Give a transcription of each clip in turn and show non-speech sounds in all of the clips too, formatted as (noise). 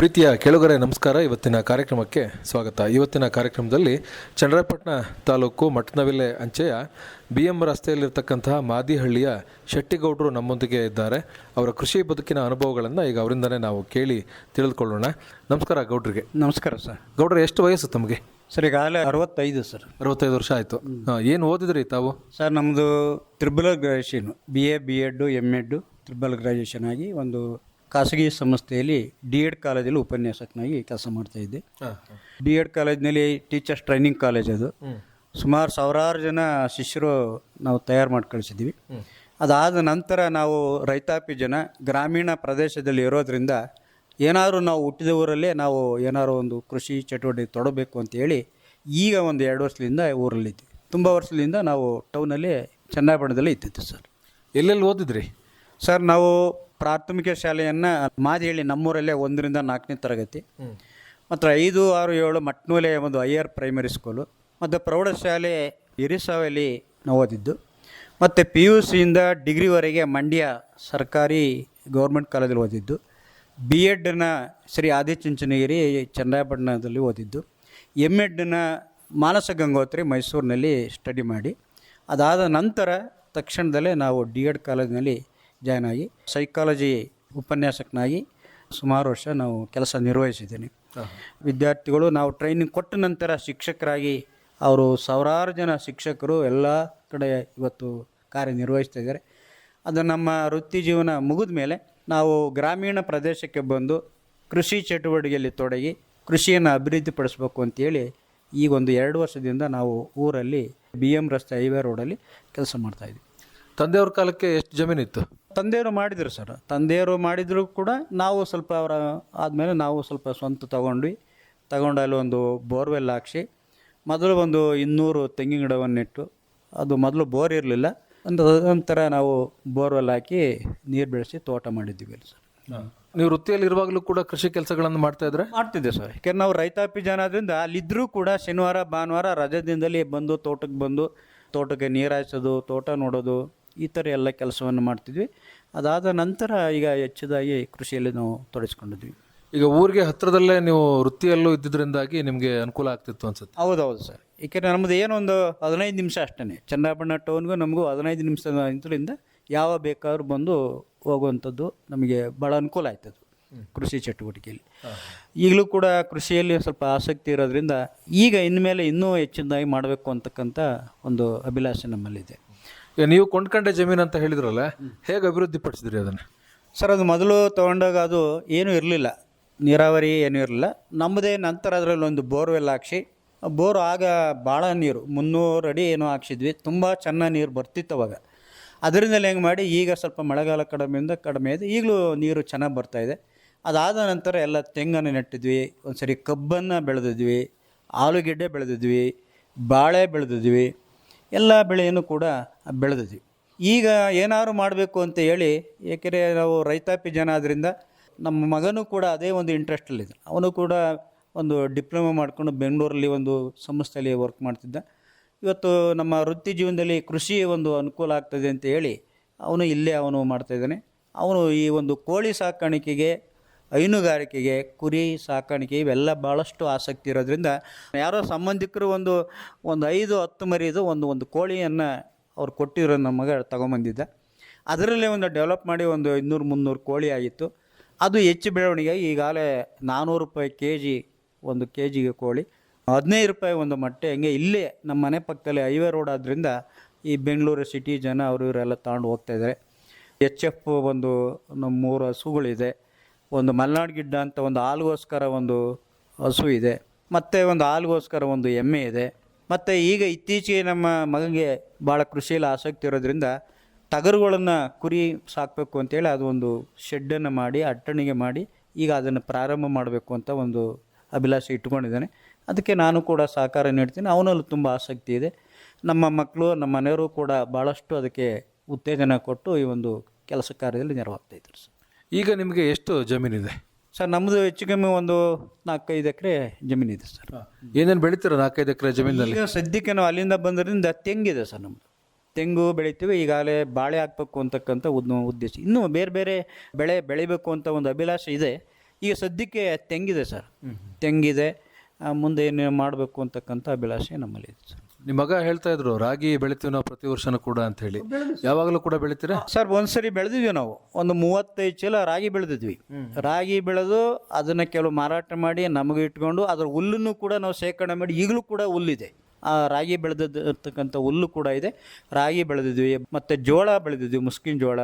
ಪ್ರೀತಿಯ ಕೆಳಗರೆ ನಮಸ್ಕಾರ. ಇವತ್ತಿನ ಕಾರ್ಯಕ್ರಮಕ್ಕೆ ಸ್ವಾಗತ. ಇವತ್ತಿನ ಕಾರ್ಯಕ್ರಮದಲ್ಲಿ ಚನ್ನರಾಯಪಟ್ಟಣ ತಾಲೂಕು ಮಟ್ಟನವಿಲೆ ಅಂಚೆಯ ಬಿ ಎಂ ರಸ್ತೆಯಲ್ಲಿರ್ತಕ್ಕಂತಹ ಮಾದಿಹಳ್ಳಿಯ ಶೆಟ್ಟಿಗೌಡರು ನಮ್ಮೊಂದಿಗೆ ಇದ್ದಾರೆ. ಅವರ ಕೃಷಿ ಬದುಕಿನ ಅನುಭವಗಳನ್ನು ಈಗ ಅವರಿಂದನೇ ನಾವು ಕೇಳಿ ತಿಳಿದುಕೊಳ್ಳೋಣ. ನಮಸ್ಕಾರ ಗೌಡ್ರಿಗೆ. ನಮಸ್ಕಾರ ಸರ್. ಗೌಡ್ರ ಎಷ್ಟು ವಯಸ್ಸು ತಮಗೆ? ಸರ್ ಈಗಾಗಲೇ ಅರವತ್ತೈದು ಸರ್. ಅರವತ್ತೈದು ವರ್ಷ ಆಯಿತು. ಏನು ಓದಿದ್ರಿ ತಾವು? ಸರ್ ನಮ್ಮದು triple graduation. B A B Ed M Ed triple graduation ಆಗಿ ಒಂದು ಖಾಸಗಿ ಸಂಸ್ಥೆಯಲ್ಲಿ ಡಿ ಎಡ್ ಕಾಲೇಜಲ್ಲಿ ಉಪನ್ಯಾಸಕನಾಗಿ ಕೆಲಸ ಮಾಡ್ತಾ ಇದ್ದೆ ಡಿ ಎಡ್ ಕಾಲೇಜ್ನಲ್ಲಿ ಟೀಚರ್ಸ್ ಟ್ರೈನಿಂಗ್ ಕಾಲೇಜ್ ಅದು. ಸುಮಾರು ಸಾವಿರಾರು ಜನ ಶಿಷ್ಯರು ನಾವು ತಯಾರು ಮಾಡಿ ಕಳಿಸಿದ್ವಿ ಅದಾದ ನಂತರ ನಾವು ರೈತಾಪಿ ಜನ ಗ್ರಾಮೀಣ ಪ್ರದೇಶದಲ್ಲಿ ಇರೋದ್ರಿಂದ ಏನಾದರೂ ನಾವು ಹುಟ್ಟಿದ ಊರಲ್ಲೇ ನಾವು ಏನಾದ್ರು ಒಂದು ಕೃಷಿ ಚಟುವಟಿಕೆ ತೊಡಬೇಕು ಅಂತೇಳಿ ಈಗ ಒಂದು ಎರಡು ವರ್ಷದಿಂದ ಊರಲ್ಲಿದ್ವಿ. ತುಂಬ ವರ್ಷದಿಂದ ನಾವು ಟೌನಲ್ಲಿ ಚನ್ನಪಟ್ಟಣದಲ್ಲಿ ಇದ್ದಿದ್ದು ಸರ್. ಎಲ್ಲೆಲ್ಲಿ ಓದಿದ್ರಿ? ಸರ್ ನಾವು ಪ್ರಾಥಮಿಕ ಶಾಲೆಯನ್ನು ಮಾದಿಹಳ್ಳಿ ನಮ್ಮೂರಲ್ಲೇ ಒಂದರಿಂದ ನಾಲ್ಕನೇ ತರಗತಿ. ಮತ್ತು ಐದು ಆರು ಏಳು ಮಟ್ನೂಲೆ ಒಂದು ಐಯರ್ ಪ್ರೈಮರಿ ಸ್ಕೂಲು ಮತ್ತು ಪ್ರೌಢಶಾಲೆ ಹಿರಿಸಾವಲ್ಲಿ ನಾವು ಓದಿದ್ದು. ಮತ್ತು ಪಿ ಯು ಸಿಯಿಂದ ಡಿಗ್ರಿವರೆಗೆ ಮಂಡ್ಯ ಸರ್ಕಾರಿ ಗೌರ್ಮೆಂಟ್ ಕಾಲೇಜಲ್ಲಿ ಓದಿದ್ದು. ಬಿ ಎಡ್ನ ಶ್ರೀ ಆದಿಚುಂಚನಗಿರಿ ಚನ್ನರಾಯಪಟ್ಟಣದಲ್ಲಿ ಓದಿದ್ದು. ಎಂ ಎಡ್ನ ಮಾನಸ ಗಂಗೋತ್ರಿ ಮೈಸೂರಿನಲ್ಲಿ ಸ್ಟಡಿ ಮಾಡಿ. ಅದಾದ ನಂತರ ತಕ್ಷಣದಲ್ಲೇ ನಾವು ಡಿ ಎಡ್ ಕಾಲೇಜಿನಲ್ಲಿ ಜಾಯ್ನ್ ಆಗಿ ಸೈಕಾಲಜಿ ಉಪನ್ಯಾಸಕನಾಗಿ ಸುಮಾರು ವರ್ಷ ನಾವು ಕೆಲಸ ನಿರ್ವಹಿಸಿದ್ದೀನಿ. ವಿದ್ಯಾರ್ಥಿಗಳು ನಾವು ಟ್ರೈನಿಂಗ್ ಕೊಟ್ಟ ನಂತರ ಶಿಕ್ಷಕರಾಗಿ ಅವರು ಸಾವಿರಾರು ಜನ ಶಿಕ್ಷಕರು ಎಲ್ಲ ಕಡೆ ಇವತ್ತು ಕಾರ್ಯನಿರ್ವಹಿಸ್ತಾ ಇದ್ದಾರೆ. ಅದು ನಮ್ಮ ವೃತ್ತಿ ಜೀವನ ಮುಗಿದ ಮೇಲೆ ನಾವು ಗ್ರಾಮೀಣ ಪ್ರದೇಶಕ್ಕೆ ಬಂದು ಕೃಷಿ ಚಟುವಟಿಕೆಯಲ್ಲಿ ತೊಡಗಿ ಕೃಷಿಯನ್ನು ಅಭಿವೃದ್ಧಿಪಡಿಸ್ಬೇಕು ಅಂತೇಳಿ ಈಗ ಒಂದು ಎರಡು ವರ್ಷದಿಂದ ನಾವು ಊರಲ್ಲಿ ಬಿ ಎಂ ರಸ್ತೆ ಹೈವೇ ರೋಡಲ್ಲಿ ಕೆಲಸ ಮಾಡ್ತಾಯಿದ್ವಿ ತಂದೆಯವ್ರ ಕಾಲಕ್ಕೆ ಎಷ್ಟು ಜಮೀನಿತ್ತು ತಂದೆಯವರು ಮಾಡಿದರು ಸರ್. ತಂದೆಯವರು ಮಾಡಿದರೂ ಕೂಡ ನಾವು ಸ್ವಲ್ಪ ಅವರ ಆದಮೇಲೆ ನಾವು ಸ್ವಲ್ಪ ಸ್ವಂತ ತಗೊಂಡ್ವಿ ತಗೊಂಡು ಅಲ್ಲಿ ಒಂದು ಬೋರ್ವೆಲ್ ಹಾಕ್ಸಿ ಮೊದಲು ಒಂದು ಇನ್ನೂರು ತೆಂಗಿನ ಗಿಡವನ್ನಿಟ್ಟು ನೆಟ್ಟು ಅದು ಮೊದಲು ಬೋರ್ ಇರಲಿಲ್ಲ. ಒಂದು ನಂತರ ನಾವು ಬೋರ್ವೆಲ್ ಹಾಕಿ ನೀರು ಬೆಳೆಸಿ ತೋಟ ಮಾಡಿದ್ದೀವಿ ಅಲ್ಲಿ ಸರ್. ನೀವು ವೃತ್ತಿಯಲ್ಲಿ ಇರುವಾಗಲೂ ಕೂಡ ಕೃಷಿ ಕೆಲಸಗಳನ್ನು ಮಾಡ್ತಾ ಇದ್ರೆ? ಮಾಡ್ತಿದ್ದೆ ಸರ್. ಯಾಕೆಂದ್ರೆ ನಾವು ರೈತಾಪಿ ಜನ ಆದ್ರಿಂದ ಅಲ್ಲಿದ್ದರೂ ಕೂಡ ಶನಿವಾರ ಭಾನುವಾರ ರಜೆ ದಿನದಲ್ಲಿ ಬಂದು ತೋಟಕ್ಕೆ ಬಂದು ತೋಟಕ್ಕೆ ನೀರು ಹಾಯಿಸೋದು ತೋಟ ನೋಡೋದು ಈ ಥರ ಎಲ್ಲ ಕೆಲಸವನ್ನು ಮಾಡ್ತಿದ್ವಿ. ಅದಾದ ನಂತರ ಈಗ ಹೆಚ್ಚಿದಾಗಿ ಕೃಷಿಯಲ್ಲಿ ನಾವು ತೊಡಗಿಸ್ಕೊಂಡಿದ್ವಿ. ಈಗ ಊರಿಗೆ ಹತ್ತಿರದಲ್ಲೇ ನೀವು ವೃತ್ತಿಯಲ್ಲೂ ಇದ್ದಿದ್ದರಿಂದಾಗಿ ನಿಮಗೆ ಅನುಕೂಲ ಆಗ್ತಿತ್ತು ಅನ್ಸುತ್ತೆ. ಹೌದೌದು ಸರ್. ಏಕೆಂದರೆ ನಮ್ಮದು ಏನೊಂದು ಹದಿನೈದು ನಿಮಿಷ ಅಷ್ಟೇ ಚನ್ನಪಟ್ಟಣ ಟೌನ್ಗೂ ನಮಗೂ ಹದಿನೈದು ನಿಮಿಷದ ಇದರಿಂದ ಯಾವ ಬೇಕಾದ್ರೂ ಬಂದು ಹೋಗುವಂಥದ್ದು ನಮಗೆ ಭಾಳ ಅನುಕೂಲ ಆಯ್ತದು ಕೃಷಿ ಚಟುವಟಿಕೆಯಲ್ಲಿ. ಈಗಲೂ ಕೂಡ ಕೃಷಿಯಲ್ಲಿ ಸ್ವಲ್ಪ ಆಸಕ್ತಿ ಇರೋದ್ರಿಂದ ಈಗ ಇನ್ಮೇಲೆ ಇನ್ನೂ ಹೆಚ್ಚಿನದಾಗಿ ಮಾಡಬೇಕು ಅಂತಕ್ಕಂಥ ಒಂದು ಅಭಿಲಾಷೆ ನಮ್ಮಲ್ಲಿದೆ. ನೀವು ಕೊಂಡ್ಕೊಂಡೆ ಜಮೀನು ಅಂತ ಹೇಳಿದ್ರಲ್ಲ, ಹೇಗೆ ಅಭಿವೃದ್ಧಿ ಪಡಿಸಿದ್ರಿ ಅದನ್ನು? ಸರ್, ಅದು ಮೊದಲು ತೊಗೊಂಡಾಗ ಅದು ಏನೂ ಇರಲಿಲ್ಲ. ನೀರಾವರಿ ಏನೂ ಇರಲಿಲ್ಲ. ನಮ್ಮದೇ ನಂತರ ಅದರಲ್ಲಿ ಒಂದು ಬೋರ್ವೆಲ್ ಹಾಕ್ಸಿ, ಬೋರ್ ಆಗ ಭಾಳ ನೀರು, ಮುನ್ನೂರು ಅಡಿ ಏನೋ ಹಾಕ್ಸಿದ್ವಿ. ತುಂಬ ಚೆನ್ನಾಗಿ ನೀರು ಬರ್ತಿತ್ತು ಅವಾಗ. ಅದರಿಂದಲೇ ಹೆಂಗೆ ಮಾಡಿ, ಈಗ ಸ್ವಲ್ಪ ಮಳೆಗಾಲ ಕಡಿಮೆಯಿಂದ ಕಡಿಮೆ ಇದೆ. ಈಗಲೂ ನೀರು ಚೆನ್ನಾಗಿ ಬರ್ತಾಯಿದೆ ಅದಾದ ನಂತರ ಎಲ್ಲ ತೆಂಗನ್ನು ನೆಟ್ಟಿದ್ವಿ. ಒಂದು ಸರಿ ಕಬ್ಬನ್ನು ಬೆಳೆದಿದ್ವಿ. ಆಲೂಗೆಡ್ಡೆ ಬೆಳೆದಿದ್ವಿ. ಬಾಳೆ ಬೆಳೆದಿದ್ವಿ. ಎಲ್ಲ ಬೆಳೆಯನ್ನು ಕೂಡ ಬೆಳೆದಿದ್ವಿ. ಈಗ ಏನಾದ್ರು ಮಾಡಬೇಕು ಅಂತ ಹೇಳಿ, ಏಕೆಂದರೆ ನಾವು ರೈತಾಪಿ ಜನ ಆದ್ದರಿಂದ ನಮ್ಮ ಮಗನೂ ಕೂಡ ಅದೇ ಒಂದು ಇಂಟ್ರೆಸ್ಟಲ್ಲಿದ್ದ ಅವನು ಕೂಡ ಒಂದು ಡಿಪ್ಲೊಮಾ ಮಾಡಿಕೊಂಡು ಬೆಂಗಳೂರಲ್ಲಿ ಒಂದು ಸಂಸ್ಥೆಯಲ್ಲಿ ವರ್ಕ್ ಮಾಡ್ತಿದ್ದ. ಇವತ್ತು ನಮ್ಮ ವೃತ್ತಿ ಜೀವನದಲ್ಲಿ ಕೃಷಿ ಒಂದು ಅನುಕೂಲ ಆಗ್ತದೆ ಅಂತ ಹೇಳಿ, ಅವನು ಇಲ್ಲೇ ಅವನು ಮಾಡ್ತಾಯಿದ್ದಾನೆ ಅವನು ಈ ಒಂದು ಕೋಳಿ ಸಾಕಾಣಿಕೆಗೆ, ಹೈನುಗಾರಿಕೆಗೆ, ಕುರಿ ಸಾಕಾಣಿಕೆ ಇವೆಲ್ಲ ಭಾಳಷ್ಟು ಆಸಕ್ತಿ ಇರೋದ್ರಿಂದ, ಯಾರೋ ಸಂಬಂಧಿಕರು ಒಂದು ಒಂದು ಐದು, ಹತ್ತು ಮರಿದು ಒಂದು ಒಂದು ಕೋಳಿಯನ್ನು ಅವ್ರು ಕೊಟ್ಟಿರೋ ನಮ್ಮ ಮಗ ತಗೊಂಬಂದಿದ್ದ. ಅದರಲ್ಲೇ ಒಂದು ಡೆವಲಪ್ ಮಾಡಿ ಒಂದು ಇನ್ನೂರು ಮುನ್ನೂರು ಕೋಳಿ ಆಗಿತ್ತು. ಅದು ಹೆಚ್ಚು ಬೆಳವಣಿಗೆ, ಈಗಾಗಲೇ ನಾನ್ನೂರು ರೂಪಾಯಿ ಕೆ ಜಿ ಒಂದು ಕೆ ಜಿಗೆ ಕೋಳಿ. ಹದಿನೈದು ರೂಪಾಯಿ ಒಂದು ಮೊಟ್ಟೆ, ಹಂಗೆ ಇಲ್ಲೇ ನಮ್ಮ ಮನೆ ಪಕ್ಕದಲ್ಲಿ ಹೈವೇ ರೋಡ್ ಆದ್ದರಿಂದ ಈ ಬೆಂಗಳೂರು ಸಿಟಿ ಜನ ಅವರು ಇವರೆಲ್ಲ ತಗೊಂಡು ಹೋಗ್ತಾಯಿದ್ದಾರೆ ಎಚ್ ಎಫ್ ಒಂದು ನಮ್ಮ ಮೂರು ಹಸುಗಳಿದೆ. ಒಂದು ಮಲೆನಾಡು ಗಿಡ್ಡ ಅಂತ ಒಂದು ಹಾಲಿಗೋಸ್ಕರ ಒಂದು ಹಸು ಇದೆ. ಮತ್ತು ಒಂದು ಹಾಲಿಗೋಸ್ಕರ ಒಂದು ಎಮ್ಮೆ ಇದೆ. ಮತ್ತು ಈಗ ಇತ್ತೀಚೆಗೆ ನಮ್ಮ ಮಗನಿಗೆ ಭಾಳ ಕೃಷಿಯಲ್ಲಿ ಆಸಕ್ತಿ ಇರೋದ್ರಿಂದ ಟಗರುಗಳನ್ನು ಕುರಿ ಸಾಕಬೇಕು ಅಂತೇಳಿ ಅದು ಒಂದು ಶೆಡ್ಡನ್ನು ಮಾಡಿ, ಅಟ್ಟಣಿಗೆ ಮಾಡಿ ಈಗ ಅದನ್ನು ಪ್ರಾರಂಭ ಮಾಡಬೇಕು ಅಂತ ಒಂದು ಅಭಿಲಾಷೆ ಇಟ್ಕೊಂಡಿದ್ದಾನೆ ಅದಕ್ಕೆ ನಾನು ಕೂಡ ಸಹಕಾರ ನೀಡ್ತೀನಿ. ಅವನಲ್ಲೂ ತುಂಬ ಆಸಕ್ತಿ ಇದೆ. ನಮ್ಮ ಮಕ್ಕಳು, ನಮ್ಮ ಮನೆಯವರು ಕೂಡ ಭಾಳಷ್ಟು ಅದಕ್ಕೆ ಉತ್ತೇಜನ ಕೊಟ್ಟು ಈ ಒಂದು ಕೆಲಸ ಕಾರ್ಯದಲ್ಲಿ ನೆರವಾಗ್ತಾ ಇದ್ದಾರೆ ಈಗ ನಿಮಗೆ ಎಷ್ಟು ಜಮೀನಿದೆ? ಸರ್ ನಮ್ಮದು ಹೆಚ್ಚು ಕಮ್ಮಿ ಒಂದು ನಾಲ್ಕೈದು ಎಕರೆ ಜಮೀನಿದೆ ಸರ್. ಏನೇನು ಬೆಳಿತೀರ ನಾಲ್ಕೈದು ಎಕರೆ ಜಮೀನಲ್ಲಿ? ಈಗ ಸದ್ಯಕ್ಕೆ ನಾವು ಅಲ್ಲಿಂದ ಬಂದ್ರಿಂದ ತೆಂಗಿದೆ ಸರ್ ನಮ್ಮದು ತೆಂಗು ಬೆಳಿತೀವಿ ಈಗಾಗಲೇ ಬಾಳೆ ಹಾಕ್ಬೇಕು ಅಂತಕ್ಕಂಥ ಉದ್ ಉದ್ದೇಶ. ಇನ್ನೂ ಬೇರೆ ಬೇರೆ ಬೆಳೆ ಬೆಳಿಬೇಕು ಅಂತ ಒಂದು ಅಭಿಲಾಷೆ ಇದೆ. ಈಗ ಸದ್ಯಕ್ಕೆ ತೆಂಗಿದೆ ಸರ್. ತೆಂಗಿದೆ ಮುಂದೆ ಏನು ಮಾಡಬೇಕು ಅಂತಕ್ಕಂಥ ಅಭಿಲಾಷೆ ನಮ್ಮಲ್ಲಿ ಇದೆ ಸರ್. ನಿಮ್ಮ ಮಗ ಹೇಳ್ತಾ ಇದ್ರು ರಾಗಿ ಬೆಳಿತೀವಿ ನಾವು ಪ್ರತಿ ವರ್ಷನೂ ಕೂಡ ಅಂತ ಹೇಳಿ ಯಾವಾಗಲೂ ಕೂಡ ಬೆಳಿತೀರ? ಸರ್ ಒಂದ್ಸರಿ ಬೆಳೆದಿದ್ವಿ ನಾವು. ಒಂದು ಮೂವತ್ತೈದು ಚೀಲ ರಾಗಿ ಬೆಳೆದಿದ್ವಿ. ರಾಗಿ ಬೆಳೆದು ಅದನ್ನು ಕೆಲವು ಮಾರಾಟ ಮಾಡಿ ನಮಗೆ ಇಟ್ಕೊಂಡು ಅದರ ಹುಲ್ಲನ್ನು ಕೂಡ ನಾವು ಶೇಖರಣೆ ಮಾಡಿ ಈಗಲೂ ಕೂಡ ಹುಲ್ಲಿದೆ. ಆ ರಾಗಿ ಬೆಳೆದಿರ್ತಕ್ಕಂಥ ಹುಲ್ಲು ಕೂಡ ಇದೆ. ರಾಗಿ ಬೆಳೆದಿದ್ವಿ ಮತ್ತು ಜೋಳ ಬೆಳೆದಿದ್ವಿ ಮುಸ್ಕಿನ ಜೋಳ